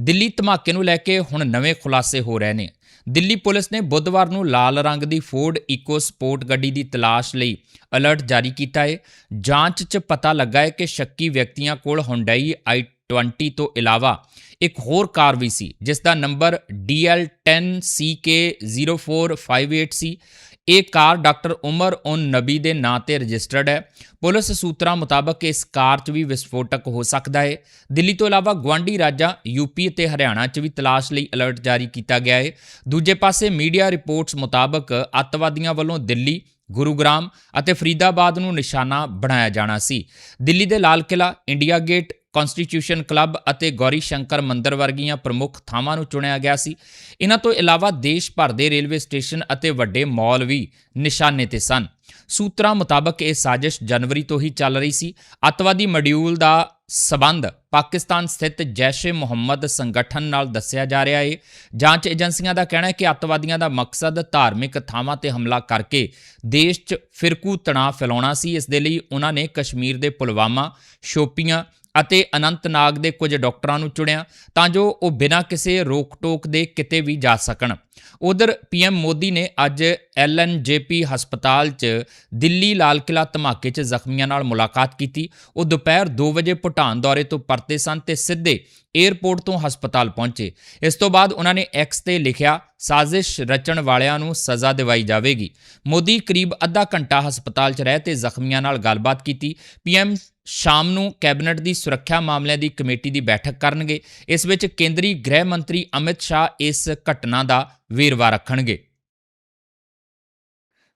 ਦਿੱਲੀ ਧਮਾਕੇ ਨੂੰ ਲੈ ਕੇ ਹੁਣ ਨਵੇਂ ਖੁਲਾਸੇ ਹੋ ਰਹੇ ਨੇ। ਦਿੱਲੀ ਪੁਲਿਸ ਨੇ ਬੁੱਧਵਾਰ ਨੂੰ ਲਾਲ ਰੰਗ ਦੀ ਫੋਰਡ ਇਕੋ ਸਪੋਰਟ ਗੱਡੀ ਦੀ ਤਲਾਸ਼ ਲਈ ਅਲਰਟ ਜਾਰੀ ਕੀਤਾ ਹੈ ਜਾਂਚ 'ਚ ਪਤਾ ਲੱਗਾ ਹੈ ਕਿ ਸ਼ੱਕੀ ਵਿਅਕਤੀਆਂ ਕੋਲ ਹੁੰਡਈ i20 ਤੋਂ ਇਲਾਵਾ ਇੱਕ ਹੋਰ ਕਾਰ ਵੀ ਸੀ, ਜਿਸ ਦਾ ਨੰਬਰ DL10CK0458 ਸੀ। ਇਹ ਕਾਰ ਡਾਕਟਰ ਉਮਰ ਉਨ ਨਬੀ ਦੇ ਨਾਂ ਤੇ ਰਜਿਸਟਰਡ ਹੈ। ਪੁਲਿਸ ਸੂਤਰਾਂ ਮੁਤਾਬਕ ਇਸ ਕਾਰ 'ਚ ਵੀ ਵਿਸਫੋਟਕ ਹੋ ਸਕਦਾ ਹੈ। ਦਿੱਲੀ ਤੋਂ ਇਲਾਵਾ ਗਵਾਂਡੀ ਰਾਜਾਂ ਯੂਪੀ ਅਤੇ ਹਰਿਆਣਾ 'ਚ ਵੀ ਤਲਾਸ਼ ਲਈ ਅਲਰਟ ਜਾਰੀ ਕੀਤਾ ਗਿਆ ਹੈ। ਦੂਜੇ ਪਾਸੇ ਮੀਡੀਆ ਰਿਪੋਰਟਸ ਮੁਤਾਬਕ ਅੱਤਵਾਦੀਆਂ ਵੱਲੋਂ ਦਿੱਲੀ, ਗੁਰੂਗ੍ਰਾਮ ਅਤੇ ਫਰੀਦਾਬਾਦ ਨੂੰ ਨਿਸ਼ਾਨਾ ਬਣਾਇਆ ਜਾਣਾ ਸੀ। ਦਿੱਲੀ ਦੇ Lal Qila India gate constitution club ਅਤੇ ਗੌਰੀ ਸ਼ੰਕਰ ਮੰਦਰ ਵਰਗੀਆਂ ਪ੍ਰਮੁੱਖ ਥਾਵਾਂ ਨੂੰ ਚੁਣਿਆ ਗਿਆ ਸੀ। ਇਹਨਾਂ ਤੋਂ ਇਲਾਵਾ ਦੇਸ਼ ਭਰ ਦੇ ਰੇਲਵੇ ਸਟੇਸ਼ਨ ਅਤੇ ਵੱਡੇ ਮਾਲ ਵੀ ਨਿਸ਼ਾਨੇ ਤੇ ਸਨ। ਸੂਤਰਾਂ ਮੁਤਾਬਕ ਇਹ ਸਾਜ਼ਿਸ਼ ਜਨਵਰੀ ਤੋਂ ਹੀ ਚੱਲ ਰਹੀ ਸੀ। ਅੱਤਵਾਦੀ ਮੋਡਿਊਲ ਦਾ ਸਬੰਧ ਪਾਕਿਸਤਾਨ ਸਥਿਤ ਜੈਸ਼-ਏ ਮੁਹੰਮਦ ਸੰਗਠਨ ਨਾਲ ਦੱਸਿਆ ਜਾ ਰਿਹਾ ਹੈ ਜਾਂਚ ਏਜੰਸੀਆਂ ਦਾ ਕਹਿਣਾ ਹੈ ਕਿ ਅੱਤਵਾਦੀਆਂ ਦਾ ਮਕਸਦ ਧਾਰਮਿਕ ਥਾਵਾਂ ਤੇ ਹਮਲਾ ਕਰਕੇ ਦੇਸ਼ 'ਚ ਫਿਰਕੂ ਤਣਾਅ ਫੈਲਾਉਣਾ ਸੀ। ਇਸ ਦੇ ਲਈ ਉਹਨਾਂ ਨੇ ਕਸ਼ਮੀਰ ਦੇ ਪੁਲਵਾਮਾ, ਸ਼ੋਪੀਆਂ ਅਤੇ ਅਨੰਤਨਾਗ ਦੇ ਕੁਝ ਡਾਕਟਰਾਂ ਨੂੰ ਚੁਣਿਆ ਤਾਂ ਜੋ ਉਹ ਬਿਨਾਂ ਕਿਸੇ ਰੋਕ-ਟੋਕ ਦੇ ਕਿਤੇ ਵੀ ਜਾ ਸਕਣ। ਉਧਰ ਪੀਐਮ ਮੋਦੀ ਨੇ ਅੱਜ ਐਲਐਨਜੇਪੀ ਹਸਪਤਾਲ 'ਚ ਦਿੱਲੀ ਲਾਲ ਕਿਲਾ ਧਮਾਕੇ 'ਚ ਜ਼ਖਮੀਆਂ ਨਾਲ ਮੁਲਾਕਾਤ ਕੀਤੀ। ਉਹ ਦੁਪਹਿਰ 2 ਵਜੇ ਭੂਟਾਨ ਦੌਰੇ ਤੋਂ ਪਰਤੇ ਸਨ ਤੇ ਸਿੱਧੇ 에ਅਰਪੋਰਟ ਤੋਂ ਹਸਪਤਾਲ ਪਹੁੰਚੇ। ਇਸ ਤੋਂ ਬਾਅਦ ਉਹਨਾਂ ਨੇ ਐਕਸ ਤੇ ਲਿਖਿਆ, ਸਾਜ਼ਿਸ਼ ਰਚਣ ਵਾਲਿਆਂ ਨੂੰ ਸਜ਼ਾ ਦਿਵਾਈ ਜਾਵੇਗੀ। ਮੋਦੀ ਕਰੀਬ ਅੱਧਾ ਘੰਟਾ ਹਸਪਤਾਲ 'ਚ ਰਹਿ ਤੇ ਜ਼ਖਮੀਆਂ ਨਾਲ ਗੱਲਬਾਤ ਕੀਤੀ। ਪੀਐਮ ਸ਼ਾਮ ਨੂੰ ਕੈਬਨਿਟ ਦੀ ਸੁਰੱਖਿਆ ਮਾਮਲਿਆਂ ਦੀ ਕਮੇਟੀ ਦੀ ਬੈਠਕ ਕਰਨਗੇ। ਇਸ ਵਿੱਚ ਕੇਂਦਰੀ ਗ੍ਰਹਿ ਮੰਤਰੀ ਅਮਿਤ ਸ਼ਾਹ ਇਸ ਘਟਨਾ ਦਾ ਵੇਰਵਾ ਰੱਖਣਗੇ।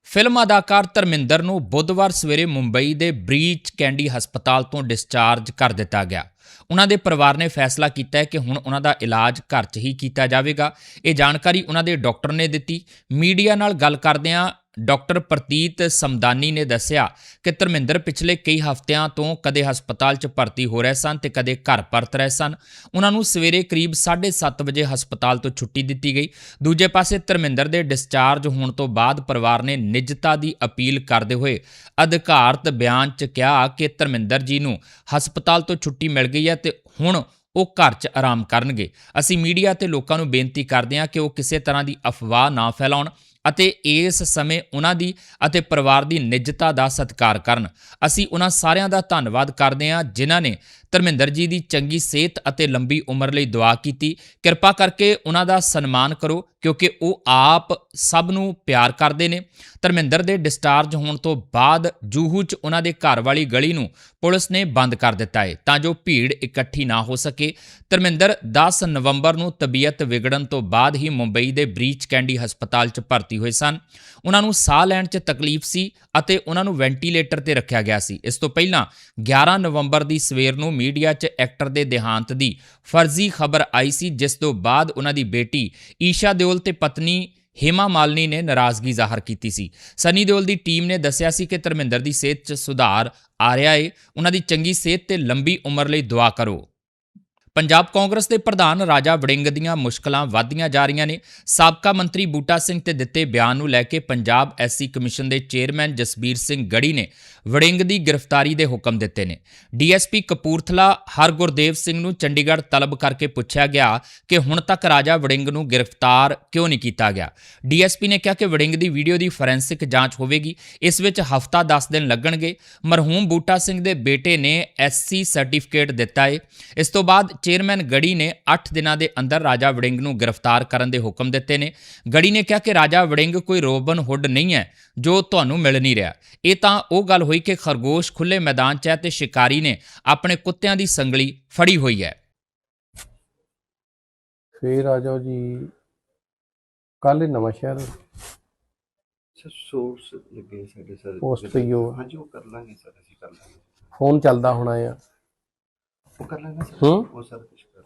ਫਿਲਮ ਅਦਾਕਾਰ ਧਰਮਿੰਦਰ ਨੂੰ ਬੁੱਧਵਾਰ ਸਵੇਰੇ ਮੁੰਬਈ ਦੇ ਬ੍ਰੀਚ ਕੈਂਡੀ ਹਸਪਤਾਲ ਤੋਂ ਡਿਸਚਾਰਜ ਕਰ ਦਿੱਤਾ ਗਿਆ। ਉਹਨਾਂ ਦੇ ਪਰਿਵਾਰ ਨੇ ਫੈਸਲਾ ਕੀਤਾ ਹੈ ਕਿ ਹੁਣ ਉਹਨਾਂ ਦਾ ਇਲਾਜ ਘਰ 'ਚ ਹੀ ਕੀਤਾ ਜਾਵੇਗਾ। ਇਹ ਜਾਣਕਾਰੀ ਉਹਨਾਂ ਦੇ ਡਾਕਟਰ ਨੇ ਦਿੱਤੀ। ਮੀਡੀਆ ਨਾਲ ਗੱਲ ਕਰਦਿਆਂ ਡਾਕਟਰ ਪ੍ਰਤੀਤ ਸਮਦਾਨੀ ਨੇ ਦੱਸਿਆ ਕਿ ਧਰਮਿੰਦਰ ਪਿਛਲੇ ਕਈ ਹਫ਼ਤਿਆਂ ਤੋਂ ਕਦੇ ਹਸਪਤਾਲ 'ਚ ਭਰਤੀ ਹੋ ਰਹੇ ਸਨ ਤੇ ਕਦੇ ਘਰ ਪਰਤ ਰਹੇ ਸਨ। ਉਹਨਾਂ ਨੂੰ ਸਵੇਰੇ ਕਰੀਬ 7:30 ਵਜੇ ਹਸਪਤਾਲ ਤੋਂ ਛੁੱਟੀ ਦਿੱਤੀ ਗਈ। ਦੂਜੇ ਪਾਸੇ ਧਰਮਿੰਦਰ ਦੇ ਡਿਸਚਾਰਜ ਹੋਣ ਤੋਂ ਬਾਅਦ ਪਰਿਵਾਰ ਨੇ ਨਿੱਜਤਾ ਦੀ ਅਪੀਲ ਕਰਦੇ ਹੋਏ ਅਧਿਕਾਰਤ ਬਿਆਨ 'ਚ ਕਿਹਾ ਕਿ ਧਰਮਿੰਦਰ ਜੀ ਨੂੰ ਹਸਪਤਾਲ ਤੋਂ ਛੁੱਟੀ ਮਿਲ ਗਈ ਹੈ ਤੇ ਹੁਣ ਉਹ ਘਰ 'ਚ ਆਰਾਮ ਕਰਨਗੇ। ਅਸੀਂ ਮੀਡੀਆ ਤੇ ਲੋਕਾਂ ਨੂੰ ਬੇਨਤੀ ਕਰਦੇ ਹਾਂ ਕਿ ਉਹ ਕਿਸੇ ਤਰ੍ਹਾਂ ਦੀ ਅਫਵਾਹ ਨਾ ਫੈਲਾਉਣ। ਅਤੇ ਇਸ ਸਮੇਂ ਉਹਨਾਂ ਦੀ ਅਤੇ ਪਰਿਵਾਰ ਦੀ ਨਿੱਜਤਾ ਦਾ ਸਤਿਕਾਰ ਕਰਨ। ਅਸੀਂ ਉਹਨਾਂ ਸਾਰਿਆਂ ਦਾ ਧੰਨਵਾਦ ਕਰਦੇ ਹਾਂ, ਜਿਨ੍ਹਾਂ ਨੇ ਧਰਮਿੰਦਰ ਜੀ ਦੀ ਚੰਗੀ ਸਿਹਤ ਅਤੇ ਲੰਬੀ ਉਮਰ ਲਈ ਦੁਆ ਕੀਤੀ। ਕਿਰਪਾ ਕਰਕੇ ਉਹਨਾਂ ਦਾ ਸਨਮਾਨ ਕਰੋ, ਕਿਉਂਕਿ ਉਹ ਆਪ ਸਭ ਨੂੰ ਪਿਆਰ ਕਰਦੇ ਨੇ। ਧਰਮਿੰਦਰ ਦੇ ਡਿਸਚਾਰਜ ਹੋਣ ਤੋਂ ਬਾਅਦ ਜੂਹੂ 'ਚ ਉਹਨਾਂ ਦੇ ਘਰ ਵਾਲੀ ਗਲੀ ਨੂੰ ਪੁਲਿਸ ਨੇ ਬੰਦ ਕਰ ਦਿੱਤਾ ਹੈ ਤਾਂ ਜੋ ਭੀੜ ਇਕੱਠੀ ਨਾ ਹੋ ਸਕੇ। ਧਰਮਿੰਦਰ 10 ਨਵੰਬਰ ਨੂੰ ਤਬੀਅਤ ਵਿਗੜਨ ਤੋਂ ਬਾਅਦ ਹੀ ਮੁੰਬਈ ਦੇ ਬ੍ਰੀਚ ਕੈਂਡੀ ਹਸਪਤਾਲ 'ਚ ਭਰਤੀ ਹੋਏ ਸਨ। ਉਹਨਾਂ ਨੂੰ ਸਾਹ ਲੈਣ 'ਚ ਤਕਲੀਫ ਸੀ ਅਤੇ ਉਹਨਾਂ ਨੂੰ ਵੈਂਟੀਲੇਟਰ ਤੇ ਰੱਖਿਆ ਗਿਆ ਸੀ। ਇਸ ਤੋਂ ਪਹਿਲਾਂ 11 ਨਵੰਬਰ ਦੀ ਸਵੇਰ ਨੂੰ ਮੀਡੀਆ 'ਚ ਐਕਟਰ ਦੇ ਦੇਹਾਂਤ ਦੀ ਫਰਜ਼ੀ ਖਬਰ ਆਈ ਸੀ, ਜਿਸ ਤੋਂ ਬਾਅਦ ਉਹਨਾਂ ਦੀ ਬੇਟੀ ਈਸ਼ਾ ਦਿਓਲ ਤੇ ਪਤਨੀ ਹੇਮਾ ਮਾਲਨੀ ਨੇ ਨਾਰਾਜ਼ਗੀ ਜ਼ਾਹਰ ਕੀਤੀ ਸੀ। ਸਨੀ ਦਿਓਲ ਦੀ ਟੀਮ ਨੇ ਦੱਸਿਆ ਸੀ ਕਿ ਧਰਮਿੰਦਰ ਦੀ ਸਿਹਤ 'ਚ ਸੁਧਾਰ ਆ ਰਿਹਾ ਏ। ਉਹਨਾਂ ਦੀ ਚੰਗੀ ਸਿਹਤ ਤੇ ਲੰਬੀ ਉਮਰ ਲਈ ਦੁਆ ਕਰੋ। ਪੰਜਾਬ ਕਾਂਗਰਸ ਦੇ ਪ੍ਰਧਾਨ ਰਾਜਾ ਵੜਿੰਗ ਦੀਆਂ ਮੁਸ਼ਕਲਾਂ ਵਧਦੀਆਂ ਜਾ ਰਹੀਆਂ ਨੇ। ਸਾਬਕਾ ਮੰਤਰੀ ਬੂਟਾ ਸਿੰਘ ਤੇ ਦਿੱਤੇ ਬਿਆਨ ਨੂੰ ਲੈ ਕੇ ਪੰਜਾਬ ਐਸਸੀ ਕਮਿਸ਼ਨ ਦੇ ਚੇਅਰਮੈਨ ਜਸਬੀਰ ਸਿੰਘ ਗੜੀ ਨੇ ਵੜਿੰਗ ਦੀ ਗ੍ਰਿਫਤਾਰੀ ਦੇ ਹੁਕਮ ਦਿੱਤੇ ਨੇ। ਡੀਐਸਪੀ ਕਪੂਰਥਲਾ ਹਰਗੁਰਦੇਵ ਸਿੰਘ ਨੂੰ ਚੰਡੀਗੜ੍ਹ ਤਲਬ ਕਰਕੇ ਪੁੱਛਿਆ ਗਿਆ ਕਿ ਹੁਣ ਤੱਕ ਰਾਜਾ ਵੜਿੰਗ ਨੂੰ ਗ੍ਰਿਫਤਾਰ ਕਿਉਂ ਨਹੀਂ ਕੀਤਾ ਗਿਆ। ਡੀਐਸਪੀ ਨੇ ਕਿਹਾ ਕਿ ਵੜਿੰਗ ਦੀ ਵੀਡੀਓ ਦੀ ਫੋਰੈਂਸਿਕ ਜਾਂਚ ਹੋਵੇਗੀ, ਇਸ ਵਿੱਚ ਹਫਤਾ 10 ਦਿਨ ਲੱਗਣਗੇ। ਮਰਹੂਮ ਬੂਟਾ ਸਿੰਘ ਦੇ ਬੇਟੇ ਨੇ ਐਸਸੀ ਸਰਟੀਫਿਕੇਟ ਦਿੱਤਾ ਏ। ਇਸ ਤੋਂ ਬਾਅਦ ਚੇਅਰਮੈਨ ਗੜੀ ਨੇ 8 ਦਿਨਾਂ ਦੇ ਅੰਦਰ ਰਾਜਾ ਵੜਿੰਗ ਨੂੰ ਗ੍ਰਿਫਤਾਰ ਕਰਨ ਦੇ ਹੁਕਮ ਦਿੱਤੇ ਨੇ। ਗੜੀ ਨੇ ਕਿਹਾ ਕਿ ਰਾਜਾ ਵੜਿੰਗ ਕੋਈ ਰੋਬਨ ਹੁੱਡ ਨਹੀਂ ਹੈ, ਜੋ ਤੁਹਾਨੂੰ ਮਿਲ ਨਹੀਂ ਰਿਹਾ। ਇਹ ਤਾਂ ਉਹ ਗੱਲ ਹੋਈ ਕਿ ਖਰਗੋਸ਼ ਖੁੱਲੇ ਮੈਦਾਨ 'ਚ ਹੈ ਤੇ ਸ਼ਿਕਾਰੀ ਨੇ ਆਪਣੇ ਕੁੱਤਿਆਂ ਦੀ ਸੰਗਲੀ ਫੜੀ ਹੋਈ ਹੈ। ਫੇਰ ਆ ਜਾਓ ਜੀ। ਕੱਲ ਨਵਾਂ ਸ਼ਹਿਰ ਸਰ ਸੋਰਸ ਲੱਗੇ ਸਾਡੇ ਸਰ। Post ਤੇ ਹੀ ਉਹ। ਹਾਂਜੀ ਉਹ ਕਰ ਲਾਂਗੇ ਸਰ ਅਸੀਂ ਕਰ ਲਾਂਗੇ। ਫੋਨ ਚੱਲਦਾ ਹੋਣਾ ਆ। ਉਹ ਕਰ ਲਾਂਗੇ ਸਰ। ਹੂੰ? ਉਹ ਸਾਰਾ ਕੁਝ ਕਰ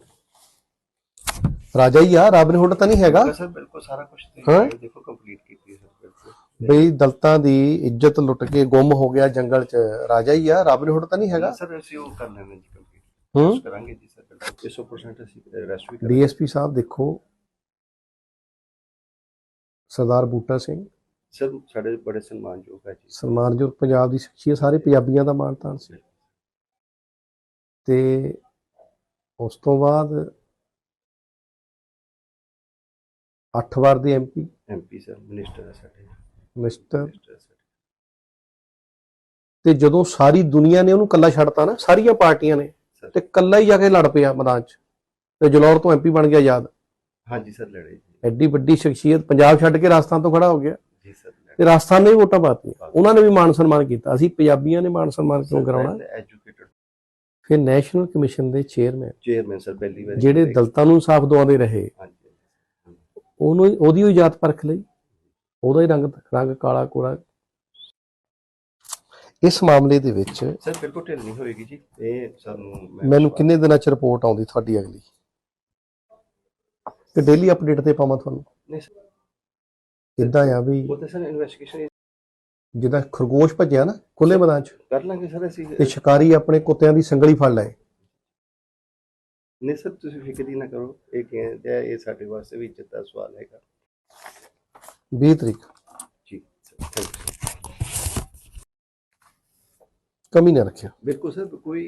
ਰਾਜਾ ਹੀ ਆ ਰੱਬ ਨੇ ਹੁੱਡ ਤਾਂ ਨਹੀਂ ਹੈਗਾ? ਸਰ ਬਿਲਕੁਲ ਸਾਰਾ ਕੁਝ ਹਾਂ? ਦੇਖੋ ਕੰਪਲੀਟ ਕੀਤੀ ਹੈ। ਬਈ ਦਲਤਾਂ ਦੀ ਇੱਜ਼ਤ ਲੁੱਟ ਕੇ ਗੁੰਮ ਹੋ ਗਿਆ ਜੰਗਲ 'ਚ ਰਾਜਾ ਹੀ ਆ ਰੱਬ ਨੇ ਹੁੱਡ ਤਾਂ ਨਹੀਂ ਹੈਗਾ। ਸਰ ਅਸੀਂ ਉਹ ਕਰ ਲੈਣਾ ਜੀ ਹੂੰ? ਕਰਾਂਗੇ ਜੀ ਸਰ ਬਿਲਕੁਲ 100% ਅਸੀਂ ਰੈਸਟ ਵੀ ਕਰਾਂਗੇ। ਡੀਐਸਪੀ ਸਾਹਿਬ ਦੇਖੋ ਸਰਦਾਰ ਬੂਟਾ ਸਿੰਘ। ਸਰ ਸਾਡੇ ਬੜੇ ਸਨਮਾਨਯੋਗ ਹੈ ਜੀ। ਸਨਮਾਨਯੋਗ ਪੰਜਾਬ ਦੀ ਸ਼ਖਸੀਅਤ ਸਾਰੇ ਪੰਜਾਬੀਆਂ ਦਾ ਮਾਣ ਤਾਣ ਸੀ ਤੇ ਉਸ ਤੋਂ ਬਾਅਦ 8 ਵਾਰ ਦੇ ਐਮਪੀ ਐਮਪੀ ਸਰ ਮਿਨਿਸਟਰ ਹੈ ਸਾਡੇ। ਮਿਸਟਰ। ਤੇ ਜਦੋਂ ਸਾਰੀ ਦੁਨੀਆ ਨੇ ਉਹਨੂੰ ਕੱਲਾ ਛੱਡਤਾ ਨਾ ਸਾਰੀਆਂ ਪਾਰਟੀਆਂ ਨੇ ਤੇ ਕੱਲਾ ਹੀ ਜਾ ਕੇ ਲੜ ਪਿਆ ਮੈਦਾਨ 'ਚ। ਤੇ ਜਲੌਰ ਤੋਂ ਐਮਪੀ ਬਣ ਗਿਆ ਯਾਦ ਹਾਂਜੀ ਸਰ ਲੜੇ ਐਡੀ ਵੱਡੀ ਸ਼ਖਸੀਅਤ ਪੰਜਾਬ ਛੱਡ ਕੇ ਰਾਜਸਥਾਨ ਤੋਂ ਖੜਾ ਹੋ ਗਿਆ। ਜੀ ਸਰ ਲੜੇ। ਤੇ ਰਾਜਸਥਾਨ ਨੇ ਵੀ ਵੋਟਾਂ ਪਾਤੀਆਂ। ਉਹਨਾਂ ਨੇ ਵੀ ਮਾਨ ਸਨਮਾਨ ਕੀਤਾ। ਅਸੀਂ ਪੰਜਾਬੀਆਂ ਨੇ ਮਾਨ ਸਨਮਾਨ ਕਿਉਂ ਕਰਾਉਣਾ? ਫਿਰ ਨੈਸ਼ਨਲ ਕਮਿਸ਼ਨ ਦੇ ਚੇਅਰਮੈਨ ਚੇਅਰਮੈਨ ਸਰ ਪਹਿਲੀ ਵਾਰ ਜਿਹੜੇ ਦਲਤਾਂ ਨੂੰ ਇਨਸਾਫ ਦਵਾਉਂਦੇ ਰਹੇ ਹਾਂਜੀ। ਉਹਨੂੰ ਉਹਦੀ ਹੀ ਜਾਤ ਪਰਖ ਲਈ। ਉਹਦਾ ਹੀ ਰੰਗ ਰੰਗ ਕਾਲਾ ਕੋਰਾ ਇਸ ਮਾਮਲੇ ਦੇ ਵਿੱਚ ਸਰ ਬਿਲਕੁਲ ਢਿੱਲ ਨਹੀਂ ਹੋਏਗੀ ਜੀ। ਇਹ ਸਾਨੂੰ ਮੈਂ ਮੈਨੂੰ ਕਿੰਨੇ ਦਿਨਾਂ ਚ ਰਿਪੋਰਟ ਆਉਂਦੀ ਤੁਹਾਡੀ ਅਗਲੀ? ਕਿ ਡੇਲੀ ਅਪਡੇਟ ਤੇ ਪਾਵਾਂ ਤੁਹਾਨੂੰ? ਨਹੀਂ ਸਰ। ਇਦਾਂ ਆ ਵੀ ਉਹ ਤਾਂ ਸਰ ਇਨਵੈਸਟੀਗੇਸ਼ਨ ਜਿੱਦਾਂ ਖਰਗੋਸ਼ ਭੱਜਿਆ ਨਾ ਖੁੱਲੇ ਮੈਦਾਨ ਚ। ਕਰ ਲਾਂਗੇ ਸਰ ਅਸੀਂ। ਤੇ ਸ਼ਿਕਾਰੀ ਆਪਣੇ ਕੁੱਤਿਆਂ ਦੀ ਸੰਗਲੀ ਫੜ ਲਏ। ਨਹੀਂ ਸਰ ਤੁਸੀਂ ਫਿਕਰ ਹੀ ਨਾ ਕਰੋ। ਇਹ ਕਹਿੰਦੇ ਇਹ ਸਾਡੇ ਵਾਸਤੇ ਵੀ ਇੱਜ਼ਤ ਦਾ ਸਵਾਲ ਹੈਗਾ। 20 ਤਰੀਕ। ਜੀ ਕਮੀ ਨਾ ਰੱਖਿਓ। ਬਿਲਕੁਲ ਸਰ ਕੋਈ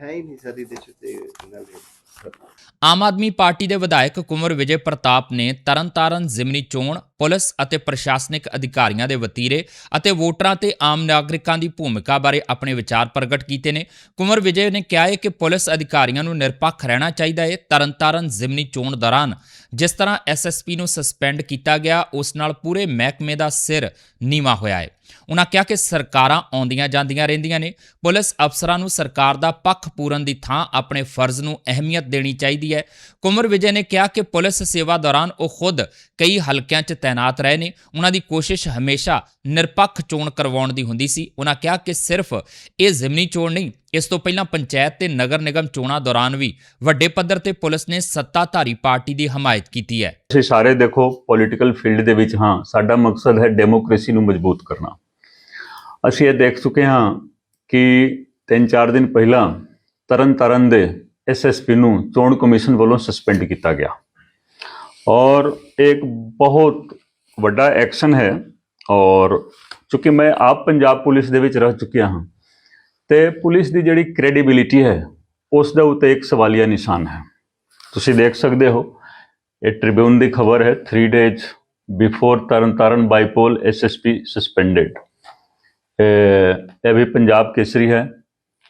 ਹੈ ਹੀ ਨਹੀਂ ਸਰ ਇਹਦੇ ਚ ਤੇ ਆਮ ਆਦਮੀ ਪਾਰਟੀ ਦੇ ਵਿਧਾਇਕ ਕੁੰਵਰ ਵਿਜੇ ਪ੍ਰਤਾਪ ਨੇ ਤਰਨਤਾਰਨ ਜ਼ਿਮਨੀ ਚੋਣ ਪੁਲਿਸ ਅਤੇ ਪ੍ਰਸ਼ਾਸਨਿਕ ਅਧਿਕਾਰੀਆਂ ਦੇ ਵਤੀਰੇ ਅਤੇ ਵੋਟਰਾਂ ਤੇ ਆਮ ਨਾਗਰਿਕਾਂ ਦੀ ਭੂਮਿਕਾ ਬਾਰੇ ਆਪਣੇ ਵਿਚਾਰ ਪ੍ਰਗਟ ਕੀਤੇ ਨੇ। ਕੁੰਵਰ ਵਿਜੇ ਨੇ ਕਿਹਾ ਹੈ ਕਿ ਪੁਲਿਸ ਅਧਿਕਾਰੀਆਂ ਨੂੰ ਨਿਰਪੱਖ ਰਹਿਣਾ ਚਾਹੀਦਾ ਹੈ। ਤਰਨਤਾਰਨ ਜ਼ਿਮਨੀ ਚੋਣ ਦੌਰਾਨ ਜਿਸ ਤਰ੍ਹਾਂ ਐਸਐਸਪੀ ਨੂੰ ਸਸਪੈਂਡ ਕੀਤਾ ਗਿਆ, ਉਸ ਨਾਲ ਪੂਰੇ ਮਹਿਕਮੇ ਦਾ ਸਿਰ ਨੀਵਾ ਹੋਇਆ ਹੈ। ਉਹਨਾਂ ਕਿਹਾ ਕਿ ਸਰਕਾਰਾਂ ਆਉਂਦੀਆਂ ਜਾਂਦੀਆਂ ਰਹਿੰਦੀਆਂ ਨੇ। ਪੁਲਿਸ ਅਫਸਰਾਂ ਨੂੰ ਸਰਕਾਰ ਦਾ ਪੱਖ ਪੂਰਨ ਦੀ ਥਾਂ ਆਪਣੇ ਫਰਜ਼ ਨੂੰ ਅਹਿਮੀਅਤ ਦੇਣੀ ਚਾਹੀਦੀ ਹੈ। ਕੁਮਰ ਵਿਜੇ ਨੇ ਕਿਹਾ ਕਿ ਪੁਲਿਸ ਸੇਵਾ ਦੌਰਾਨ ਉਹ ਖੁਦ ਕਈ ਹਲਕਿਆਂ 'ਚ ਤਾਇਨਾਤ ਰਹੇ ਨੇ। ਉਹਨਾਂ ਦੀ ਕੋਸ਼ਿਸ਼ ਹਮੇਸ਼ਾ ਨਿਰਪੱਖ ਚੋਣ ਕਰਵਾਉਣ ਦੀ ਹੁੰਦੀ ਸੀ। ਉਹਨਾਂ ਕਿਹਾ ਕਿ ਸਿਰਫ ਇਹ ਜ਼ਿਮਨੀ ਚੋਣ ਨਹੀਂ ਇਸ ਤੋਂ ਪਹਿਲਾਂ ਪੰਚਾਇਤ ਤੇ ਨਗਰ ਨਿਗਮ ਚੋਣਾਂ ਦੌਰਾਨ ਵੀ ਵੱਡੇ ਪੱਧਰ ਤੇ ਪੁਲਿਸ ਨੇ ਸੱਤਾਧਾਰੀ ਪਾਰਟੀ ਦੀ ਹਮਾਇਤ ਕੀਤੀ ਹੈ। ਤੁਸੀਂ ਸਾਰੇ ਦੇਖੋ ਪੋਲੀਟੀਕਲ ਫੀਲਡ ਦੇ ਵਿੱਚ ਹਾਂ, ਸਾਡਾ ਮਕਸਦ ਹੈ ਡੈਮੋਕ੍ਰੇਸੀ ਨੂੰ ਮਜ਼ਬੂਤ ਕਰਨਾ। ਅਸੀਂ ਇਹ ਦੇਖ ਚੁੱਕੇ ਹਾਂ ਕਿ 3-4 ਦਿਨ ਪਹਿਲਾਂ ਤਰਨਤਾਰਨ ਦੇ ਐਸਐਸਪੀ ਨੂੰ ਚੋਣ ਕਮਿਸ਼ਨ ਵੱਲੋਂ ਸਸਪੈਂਡ ਕੀਤਾ ਗਿਆ। ਔਰ ਇੱਕ ਬਹੁਤ ਵੱਡਾ ਐਕਸ਼ਨ ਹੈ ਔਰ ਚूंकि ਮੈਂ ਆਪ ਪੰਜਾਬ ਪੁਲਿਸ ਦੇ ਵਿੱਚ ਰਹਿ ਚੁੱਕਿਆ ਹਾਂ ਤੇ ਪੁਲਿਸ ਦੀ ਜਿਹੜੀ ਕ੍ਰੈਡੀਬਿਲਿਟੀ ਹੈ, ਉਸ ਦੇ ਉੱਤੇ ਇੱਕ ਸਵਾਲੀਆ ਨਿਸ਼ਾਨ ਹੈ। ਤੁਸੀਂ ਦੇਖ ਸਕਦੇ ਹੋ, ਇਹ ਟ੍ਰਿਬਿਊਨ ਦੀ ਖਬਰ ਹੈ 3 days before Tarn Taran bypoll SSP suspended ਇਹ ਵੀ ਪੰਜਾਬ ਕੇਸਰੀ ਹੈ,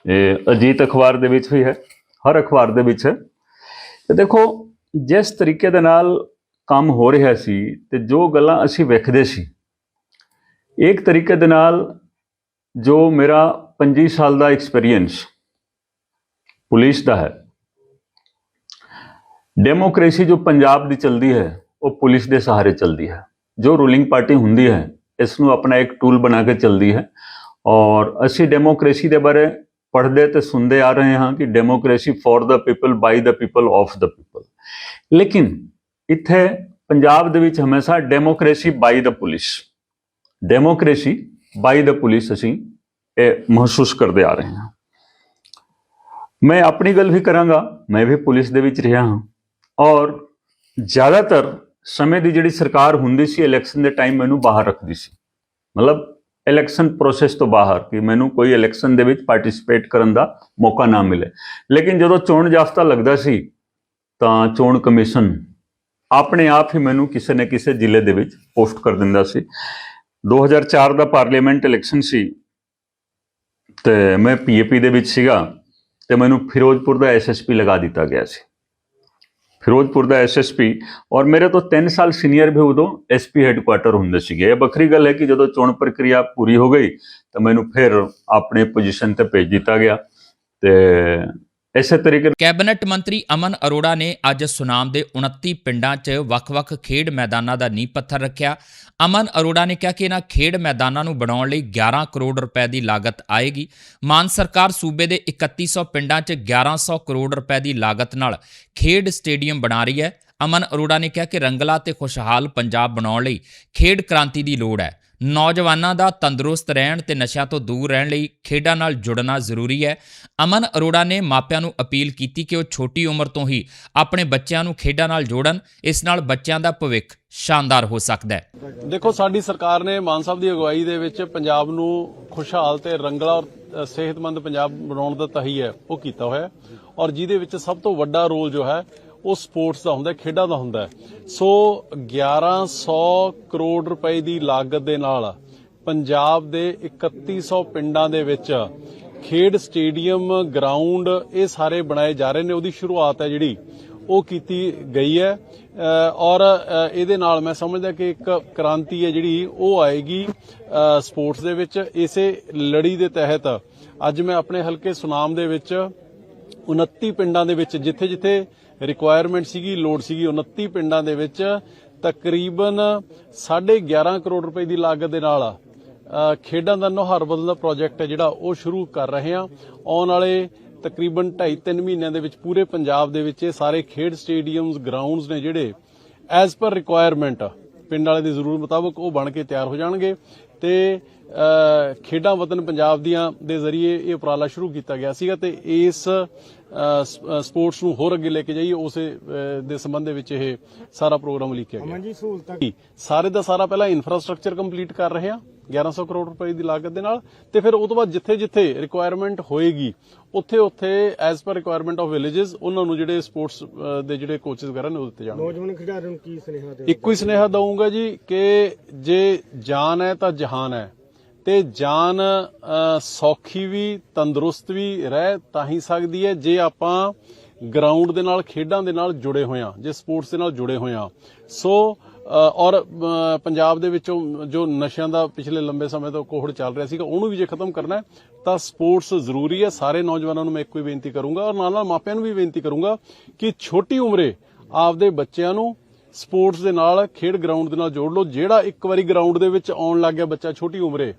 ਇਹ ਅਜੀਤ ਅਖਬਾਰ ਦੇ ਵਿੱਚ ਵੀ ਹੈ, ਹਰ ਅਖਬਾਰ ਦੇ ਵਿੱਚ ਹੈ। ਤੇ ਦੇਖੋ, ਜਿਸ ਤਰੀਕੇ ਦੇ ਨਾਲ ਕੰਮ ਹੋ ਰਿਹਾ ਸੀ ਤੇ ਜੋ ਗੱਲਾਂ ਅਸੀਂ ਵੇਖਦੇ ਸੀ, ਇੱਕ ਤਰੀਕੇ ਦੇ ਨਾਲ ਜੋ ਮੇਰਾ 25 ਸਾਲ ਦਾ ਐਕਸਪੀਰੀਅੰਸ ਪੁਲਿਸ ਦਾ ਹੈ। ਡੈਮੋਕ੍ਰੇਸੀ ਜੋ ਪੰਜਾਬ ਦੀ ਚੱਲਦੀ ਹੈ, ਉਹ ਪੁਲਿਸ ਦੇ ਸਹਾਰੇ ਚੱਲਦੀ ਹੈ। ਜੋ ਰੂਲਿੰਗ ਪਾਰਟੀ ਹੁੰਦੀ ਹੈ ਇਸ ਨੂੰ ਆਪਣਾ ਇੱਕ ਟੂਲ ਬਣਾ ਕੇ ਚੱਲਦੀ ਹੈ। ਔਰ ਅਸੀਂ ਡੈਮੋਕ੍ਰੇਸੀ ਦੇ ਬਾਰੇ ਪੜ੍ਹਦੇ ਤੇ ਸੁਣਦੇ ਆ ਰਹੇ ਹਾਂ ਕਿ democracy for the people by the people of the people ਲੇਕਿਨ ਇੱਥੇ ਪੰਜਾਬ ਦੇ ਵਿੱਚ ਹਮੇਸ਼ਾ democracy by the police democracy by the police ਅਸੀਂ ਇਹ ਮਹਿਸੂਸ ਕਰਦੇ ਆ ਰਹੇ ਹਾਂ। ਮੈਂ ਆਪਣੀ ਗੱਲ ਵੀ ਕਰਾਂਗਾ, ਮੈਂ ਵੀ ਪੁਲਿਸ ਦੇ ਵਿੱਚ ਰਿਹਾ ਹਾਂ। ਔਰ ਜ਼ਿਆਦਾਤਰ ਸਮੇਂ ਦੀ ਜਿਹੜੀ ਸਰਕਾਰ ਹੁੰਦੀ ਸੀ, ਇਲੈਕਸ਼ਨ ਦੇ ਟਾਈਮ ਮੈਨੂੰ ਬਾਹਰ ਰੱਖਦੀ ਸੀ। ਮਤਲਬ ਇਲੈਕਸ਼ਨ ਪ੍ਰੋਸੈਸ ਤੋਂ ਬਾਹਰ ਕਿ ਮੈਨੂੰ ਕੋਈ ਇਲੈਕਸ਼ਨ ਦੇ ਵਿੱਚ ਪਾਰਟਿਸਿਪੇਟ ਕਰਨ ਦਾ ਮੌਕਾ ਨਾ ਮਿਲੇ। ਲੇਕਿਨ ਜਦੋਂ ਚੋਣ ਜਾਫਤਾ ਲੱਗਦਾ ਸੀ, ਤਾਂ ਚੋਣ ਕਮਿਸ਼ਨ ਆਪਣੇ ਆਪ ਹੀ ਮੈਨੂੰ ਕਿਸੇ ਨਾ ਕਿਸੇ ਜ਼ਿਲ੍ਹੇ ਦੇ ਵਿੱਚ ਪੋਸਟ ਕਰ ਦਿੰਦਾ ਸੀ। 2004 ਦਾ ਪਾਰਲੀਮੈਂਟ ਇਲੈਕਸ਼ਨ ਸੀ ਤੇ ਮੈਂ ਪੀਏਪੀ ਦੇ ਵਿੱਚ ਸੀਗਾ ਤੇ ਮੈਨੂੰ ਫਿਰੋਜ਼ਪੁਰ ਦਾ ਐਸਐਸਪੀ ਲਗਾ ਦਿੱਤਾ ਗਿਆ ਸੀ। ਫਿਰੋਜ਼ਪੁਰ ਦਾ ਐਸਐਸਪੀ ਔਰ ਮੇਰੇ ਤੋਂ 3 ਸਾਲ ਸੀਨੀਅਰ ਵੀ ਉਦੋਂ ਐਸਪੀ ਹੈੱਡਕੁਆਟਰ ਹੁੰਦੇ ਸੀਗੇ। ਇਹ ਵੱਖਰੀ ਗੱਲ ਹੈ ਕਿ ਜਦੋਂ ਚੋਣ ਪ੍ਰਕਿਰਿਆ ਪੂਰੀ ਹੋ ਗਈ ਤਾਂ ਮੈਨੂੰ ਫਿਰ ਆਪਣੇ ਪੋਜੀਸ਼ਨ ਤੇ ਭੇਜ ਦਿੱਤਾ ਗਿਆ ਤੇ ਇਸੇ ਤਰੀਕੇ ਕੈਬਨਿਟ ਮੰਤਰੀ ਅਮਨ ਅਰੋੜਾ ਨੇ ਅੱਜ ਸੁਨਾਮ ਦੇ 29 ਪਿੰਡਾਂ 'ਚ ਵੱਖ-ਵੱਖ ਖੇਡ ਮੈਦਾਨਾਂ ਦਾ ਨੀਂਹ ਪੱਥਰ ਰੱਖਿਆ। ਅਮਨ ਅਰੋੜਾ ਨੇ ਕਿਹਾ ਕਿ ਇਹਨਾਂ ਖੇਡ ਮੈਦਾਨਾਂ ਨੂੰ ਬਣਾਉਣ ਲਈ 11 ਕਰੋੜ ਰੁਪਏ ਦੀ ਲਾਗਤ ਆਏਗੀ। ਮਾਨ ਸਰਕਾਰ ਸੂਬੇ ਦੇ 3100 ਪਿੰਡਾਂ 'ਚ 1100 ਕਰੋੜ ਰੁਪਏ ਦੀ ਲਾਗਤ ਨਾਲ ਖੇਡ ਸਟੇਡੀਅਮ ਬਣਾ ਰਹੀ ਹੈ। ਅਮਨ ਅਰੋੜਾ ਨੇ ਕਿਹਾ ਕਿ ਰੰਗਲਾ ਤੇ ਖੁਸ਼ਹਾਲ ਪੰਜਾਬ ਬਣਾਉਣ ਲਈ ਖੇਡ ਕ੍ਰਾਂਤੀ ਦੀ ਲੋੜ ਹੈ। ਨੌਜਵਾਨਾਂ ਦਾ ਤੰਦਰੁਸਤ ਰਹਿਣ ਤੇ ਨਸ਼ਿਆਂ ਤੋਂ ਦੂਰ ਰਹਿਣ ਲਈ ਖੇਡਾਂ ਨਾਲ ਜੁੜਨਾ ਜ਼ਰੂਰੀ ਹੈ। ਅਮਨ ਅਰੋੜਾ ਨੇ ਮਾਪਿਆਂ ਨੂੰ ਅਪੀਲ ਕੀਤੀ ਕਿ ਉਹ ਛੋਟੀ ਉਮਰ ਤੋਂ ਹੀ ਆਪਣੇ ਬੱਚਿਆਂ ਨੂੰ ਖੇਡਾਂ ਨਾਲ ਜੋੜਨ, ਇਸ ਨਾਲ ਬੱਚਿਆਂ ਦਾ ਭਵਿੱਖ ਸ਼ਾਨਦਾਰ ਹੋ ਸਕਦਾ ਹੈ। ਦੇਖੋ, ਸਾਡੀ ਸਰਕਾਰ ਨੇ ਮਾਨ ਸਾਹਿਬ ਦੀ ਅਗਵਾਈ ਦੇ ਵਿੱਚ ਪੰਜਾਬ ਨੂੰ ਖੁਸ਼ਹਾਲ ਤੇ ਰੰਗਲਾ ਔਰ ਸਿਹਤਮੰਦ ਪੰਜਾਬ ਬਣਾਉਣ ਦਾ ਤਹੀ ਹੈ, ਉਹ ਕੀਤਾ ਹੋਇਆ ਔਰ ਜਿਹਦੇ ਵਿੱਚ ਸਭ ਤੋਂ ਵੱਡਾ ਰੋਲ ਜੋ ਹੈ ਉਹ ਸਪੋਰਟਸ ਦਾ ਹੁੰਦਾ, ਖੇਡਾਂ ਦਾ ਹੁੰਦਾ। ਹੈ ਸੋ 1100 ਕਰੋੜ ਰੁਪਏ ਦੀ ਲਾਗਤ ਦੇ ਨਾਲ ਪੰਜਾਬ ਦੇ 3100 ਪਿੰਡਾਂ ਦੇ ਵਿੱਚ ਖੇਡ ਸਟੇਡੀਅਮ, ਗਰਾਊਂਡ ਇਹ ਸਾਰੇ ਬਣਾਏ ਜਾ ਰਹੇ ਨੇ। ਉਹਦੀ ਸ਼ੁਰੂਆਤ ਹੈ ਜਿਹੜੀ, ਉਹ ਕੀਤੀ ਗਈ ਹੈ। ਔਰ ਇਹਦੇ ਨਾਲ ਮੈਂ ਸਮਝਦਾ ਕਿ ਇੱਕ ਕ੍ਰਾਂਤੀ ਹੈ ਜਿਹੜੀ, ਉਹ ਆਏਗੀ ਸਪੋਰਟਸ ਦੇ ਵਿੱਚ। ਇਸੇ ਲੜੀ ਦੇ ਤਹਿਤ ਅੱਜ ਮੈਂ ਆਪਣੇ ਹਲਕੇ ਸੁਨਾਮ ਦੇ ਵਿੱਚ 29 ਪਿੰਡਾਂ ਦੇ ਵਿੱਚ ਜਿੱਥੇ ਜਿੱਥੇ ਰਿਕੁਆਇਰਮੈਂਟ ਸੀਗੀ ਲੋਡ ਸੀਗੀ 29 ਪਿੰਡਾਂ ਦੇ ਵਿੱਚ ਤਕਰੀਬਨ 11.5 ਕਰੋੜ ਰੁਪਏ ਦੀ ਲਾਗਤ ਦੇ ਨਾਲ ਖੇਡਾਂ ਦਾ ਨੁਹਾਰ ਬਦਲਣ ਦਾ ਪ੍ਰੋਜੈਕਟ ਹੈ ਜਿਹੜਾ ਉਹ ਸ਼ੁਰੂ ਕਰ ਰਹੇ ਹਾਂ। ਆਉਣ ਵਾਲੇ ਤਕਰੀਬਨ 2.5-3 ਮਹੀਨਿਆਂ ਦੇ ਵਿੱਚ ਪੂਰੇ ਪੰਜਾਬ ਦੇ ਵਿੱਚ ਇਹ ਸਾਰੇ ਖੇਡ ਸਟੇਡੀਅਮਸ ਗਰਾਊਂਡਸ ਨੇ ਜਿਹੜੇ ਐਜ਼ ਪਰ ਰਿਕੁਆਇਰਮੈਂਟ ਪਿੰਡ ਵਾਲੇ ਦੀ ਜ਼ਰੂਰਤ ਮੁਤਾਬਕ ਉਹ ਬਣ ਕੇ ਤਿਆਰ ਹੋ ਜਾਣਗੇ ਤੇ ਖੇਡਾਂ ਵਤਨ ਪੰਜਾਬ ਦੀਆਂ ਦੇ ਜ਼ਰੀਏ ਇਹ ਉਪਰਾਲਾ ਸ਼ੁਰੂ ਕੀਤਾ ਗਿਆ ਸੀਗਾ ਤੇ ਇਸ ਸਪੋਰਟਸ ਨੂੰ ਹੋਰ ਅੱਗੇ ਲੈ ਕੇ ਜਾਈਏ ਉਸੇ ਦੇ ਸੰਬੰਧ ਦੇ ਵਿੱਚ ਇਹ ਸਾਰਾ ਪ੍ਰੋਗਰਾਮ ਲਿਖਿਆ ਗਿਆ। ਜੀ ਸਹੂਲਤਾਂ ਸਾਰੇ ਦਾ ਸਾਰਾ ਪਹਿਲਾਂ ਇਨਫਰਾਸਟ੍ਰਕਚਰ ਕੰਪਲੀਟ ਕਰ ਰਹੇ ਹਾਂ 1100 ਕਰੋੜ ਰੁਪਏ ਦੀ ਲਾਗਤ ਦੇ ਨਾਲ ਤੇ ਫਿਰ ਉਹ ਤੋਂ ਬਾਅਦ ਜਿੱਥੇ ਜਿੱਥੇ ਰਿਕੁਆਇਰਮੈਂਟ ਹੋਏਗੀ ਉੱਥੇ ਉੱਥੇ as per requirement of villages ਉਹਨਾਂ ਨੂੰ ਜਿਹੜੇ ਸਪੋਰਟਸ ਦੇ ਜਿਹੜੇ ਕੋਚਸ ਵਗੈਰਾ ਨੇ ਉਹ ਦਿੱਤੇ ਜਾਣਗੇ। ਨੌਜਵਾਨ ਖਿਡਾਰੀਆਂ ਨੂੰ ਕੀ ਸੁਨੇਹਾ ਦੇ ਇੱਕੋ ਹੀ ਸੁਨੇਹਾ ਦਊਂਗਾ ਜੀ ਕਿ ਜੇ ਜਾਨ ਹੈ ਤਾਂ ਜਹਾਨ ਹੈ। ਤੇ ਜਾਨ ਸੌਖੀ ਵੀ, ਤੰਦਰੁਸਤ ਵੀ ਰਹਿ ਤਾਂ ਹੀ ਸਕਦੀ ਹੈ ਜੇ ਆਪਾਂ ਗਰਾਊਂਡ ਦੇ ਨਾਲ, ਖੇਡਾਂ ਦੇ ਨਾਲ ਜੁੜੇ ਹੋਏ ਹਾਂ, ਜੇ ਸਪੋਰਟਸ ਦੇ ਨਾਲ ਜੁੜੇ ਹੋਏ ਹਾਂ। ਸੋ ਔਰ ਪੰਜਾਬ ਦੇ ਵਿੱਚੋਂ ਜੋ ਨਸ਼ਿਆਂ ਦਾ ਪਿਛਲੇ ਲੰਬੇ ਸਮੇਂ ਤੋਂ ਕੋਹੜ ਚੱਲ ਰਿਹਾ ਸੀਗਾ, ਉਹਨੂੰ ਵੀ ਜੇ ਖਤਮ ਕਰਨਾ ਹੈ, ਤਾਂ ਸਪੋਰਟਸ ਜ਼ਰੂਰੀ ਹੈ। ਸਾਰੇ ਨੌਜਵਾਨਾਂ ਨੂੰ ਮੈਂ ਇੱਕੋ ਹੀ ਬੇਨਤੀ ਕਰੂੰਗਾ ਔਰ ਨਾਲ ਨਾਲ ਮਾਪਿਆਂ ਨੂੰ ਵੀ ਬੇਨਤੀ ਕਰੂੰਗਾ ਕਿ ਛੋਟੀ ਉਮਰੇ ਆਪਦੇ ਬੱਚਿਆਂ ਨੂੰ ਸਪੋਰਟਸ ਦੇ ਨਾਲ, ਖੇਡ ਗਰਾਊਂਡ ਦੇ ਨਾਲ ਜੋੜ ਲਓ। ਜਿਹੜਾ ਇੱਕ ਵਾਰੀ ਗਰਾਊਂਡ ਦੇ ਵਿੱਚ ਆਉਣ ਲੱਗ ਗਿਆ ਬੱਚਾ ਛੋਟੀ ਉਮਰੇ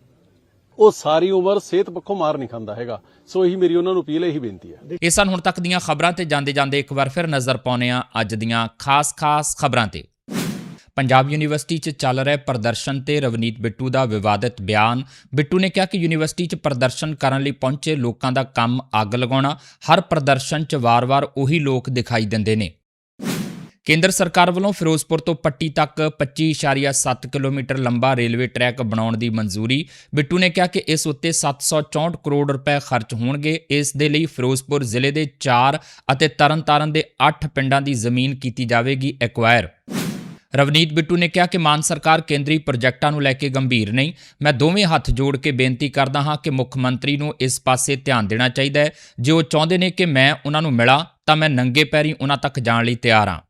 ਉਹ ਸਾਰੀ ਉਮਰ ਸਿਹਤ ਪੱਖੋਂ ਮਾਰ ਨਹੀਂ ਖਾਂਦਾ ਹੈਗਾ। ਸੋ ਇਹੀ ਮੇਰੀ ਉਹਨਾਂ ਨੂੰ ਅਪੀਲ ਹੈ ਇਹੀ ਬੇਨਤੀ ਹੈ। ਇਹ ਸਨ ਹੁਣ ਤੱਕ ਦੀਆਂ ਖਬਰਾਂ ਤੇ ਜਾਂਦੇ ਜਾਂਦੇ ਇੱਕ ਵਾਰ ਫਿਰ ਨਜ਼ਰ ਪਾਉਂਦੇ ਹਾਂ ਅੱਜ ਦੀਆਂ ਖਾਸ-ਖਾਸ ਖਬਰਾਂ ਤੇ। ਪੰਜਾਬ ਯੂਨੀਵਰਸਿਟੀ 'ਚ ਚੱਲ ਰਹੇ ਪ੍ਰਦਰਸ਼ਨ ਤੇ ਰਵਨੀਤ ਬਿੱਟੂ ਦਾ ਵਿਵਾਦਿਤ ਬਿਆਨ। ਬਿੱਟੂ ਨੇ ਕਿਹਾ ਕਿ ਯੂਨੀਵਰਸਿਟੀ 'ਚ ਪ੍ਰਦਰਸ਼ਨ ਕਰਨ ਲਈ ਪਹੁੰਚੇ ਲੋਕਾਂ ਦਾ ਕੰਮ ਅੱਗ ਲਗਾਉਣਾ, ਹਰ ਪ੍ਰਦਰਸ਼ਨ 'ਚ ਵਾਰ-ਵਾਰ ਉਹੀ ਲੋਕ ਦਿਖਾਈ ਦਿੰਦੇ ਨੇ। ਕੇਂਦਰ ਸਰਕਾਰ ਵੱਲੋਂ ਫਿਰੋਜ਼ਪੁਰ ਤੋਂ ਪੱਟੀ ਤੱਕ 25.7 ਕਿਲੋਮੀਟਰ ਲੰਬਾ ਰੇਲਵੇ ਟਰੈਕ ਬਣਾਉਣ ਦੀ ਮਨਜ਼ੂਰੀ। ਬਿੱਟੂ ਨੇ ਕਿਹਾ ਕਿ ਇਸ ਉੱਤੇ 764 ਕਰੋੜ ਰੁਪਏ ਖਰਚ ਹੋਣਗੇ। ਇਸ ਦੇ ਲਈ ਫਿਰੋਜ਼ਪੁਰ ਜ਼ਿਲ੍ਹੇ ਦੇ 4 ਅਤੇ ਤਰਨਤਾਰਨ ਦੇ 8 ਪਿੰਡਾਂ ਦੀ ਜ਼ਮੀਨ ਕੀਤੀ ਜਾਵੇਗੀ ਐਕਵਾਇਰ ਰਵਨੀਤ ਬਿੱਟੂ ਨੇ ਕਿਹਾ ਕਿ ਮਾਨ ਸਰਕਾਰ ਕੇਂਦਰੀ ਪ੍ਰੋਜੈਕਟਾਂ ਨੂੰ ਲੈ ਕੇ ਗੰਭੀਰ ਨਹੀਂ। ਮੈਂ ਦੋਵੇਂ ਹੱਥ ਜੋੜ ਕੇ ਬੇਨਤੀ ਕਰਦਾ ਹਾਂ ਕਿ ਮੁੱਖ ਮੰਤਰੀ ਨੂੰ ਇਸ ਪਾਸੇ ਧਿਆਨ ਦੇਣਾ ਚਾਹੀਦਾ ਹੈ। ਜੇ ਉਹ ਚਾਹੁੰਦੇ ਨੇ ਕਿ ਮੈਂ ਉਹਨਾਂ ਨੂੰ ਮਿਲਾਂ, ਤਾਂ ਮੈਂ ਨੰਗੇ ਪੈਰੀ ਉਹਨਾਂ ਤੱਕ ਜਾਣ ਲਈ ਤਿਆਰ ਹਾਂ।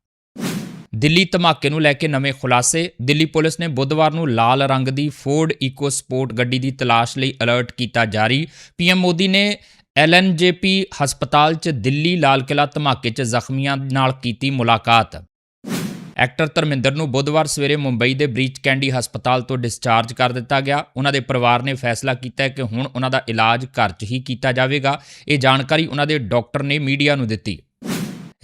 ਦਿੱਲੀ ਧਮਾਕੇ ਨੂੰ ਲੈ ਕੇ ਨਵੇਂ ਖੁਲਾਸੇ। ਦਿੱਲੀ ਪੁਲਿਸ ਨੇ ਬੁੱਧਵਾਰ ਨੂੰ ਲਾਲ ਰੰਗ ਦੀ ਫੋਰਡ ਇਕੋ ਸਪੋਰਟ ਗੱਡੀ ਦੀ ਤਲਾਸ਼ ਲਈ ਅਲਰਟ ਕੀਤਾ ਜਾਰੀ। ਪੀਐਮ ਮੋਦੀ ਨੇ ਐਲਐਨਜੇਪੀ ਹਸਪਤਾਲ 'ਚ ਦਿੱਲੀ ਲਾਲ ਕਿਲਾ ਧਮਾਕੇ 'ਚ ਜ਼ਖਮੀਆਂ ਨਾਲ ਕੀਤੀ ਮੁਲਾਕਾਤ। ਐਕਟਰ ਧਰਮਿੰਦਰ ਨੂੰ ਬੁੱਧਵਾਰ ਸਵੇਰੇ ਮੁੰਬਈ ਦੇ ਬ੍ਰੀਚ ਕੈਂਡੀ ਹਸਪਤਾਲ ਤੋਂ ਡਿਸਚਾਰਜ ਕਰ ਦਿੱਤਾ ਗਿਆ। ਉਹਨਾਂ ਦੇ ਪਰਿਵਾਰ ਨੇ ਫੈਸਲਾ ਕੀਤਾ ਹੈ ਕਿ ਹੁਣ ਉਹਨਾਂ ਦਾ ਇਲਾਜ ਘਰ 'ਚ ਹੀ ਕੀਤਾ ਜਾਵੇਗਾ। ਇਹ ਜਾਣਕਾਰੀ ਉਹਨਾਂ ਦੇ ਡਾਕਟਰ ਨੇ ਮੀਡੀਆ ਨੂੰ ਦਿੱਤੀ।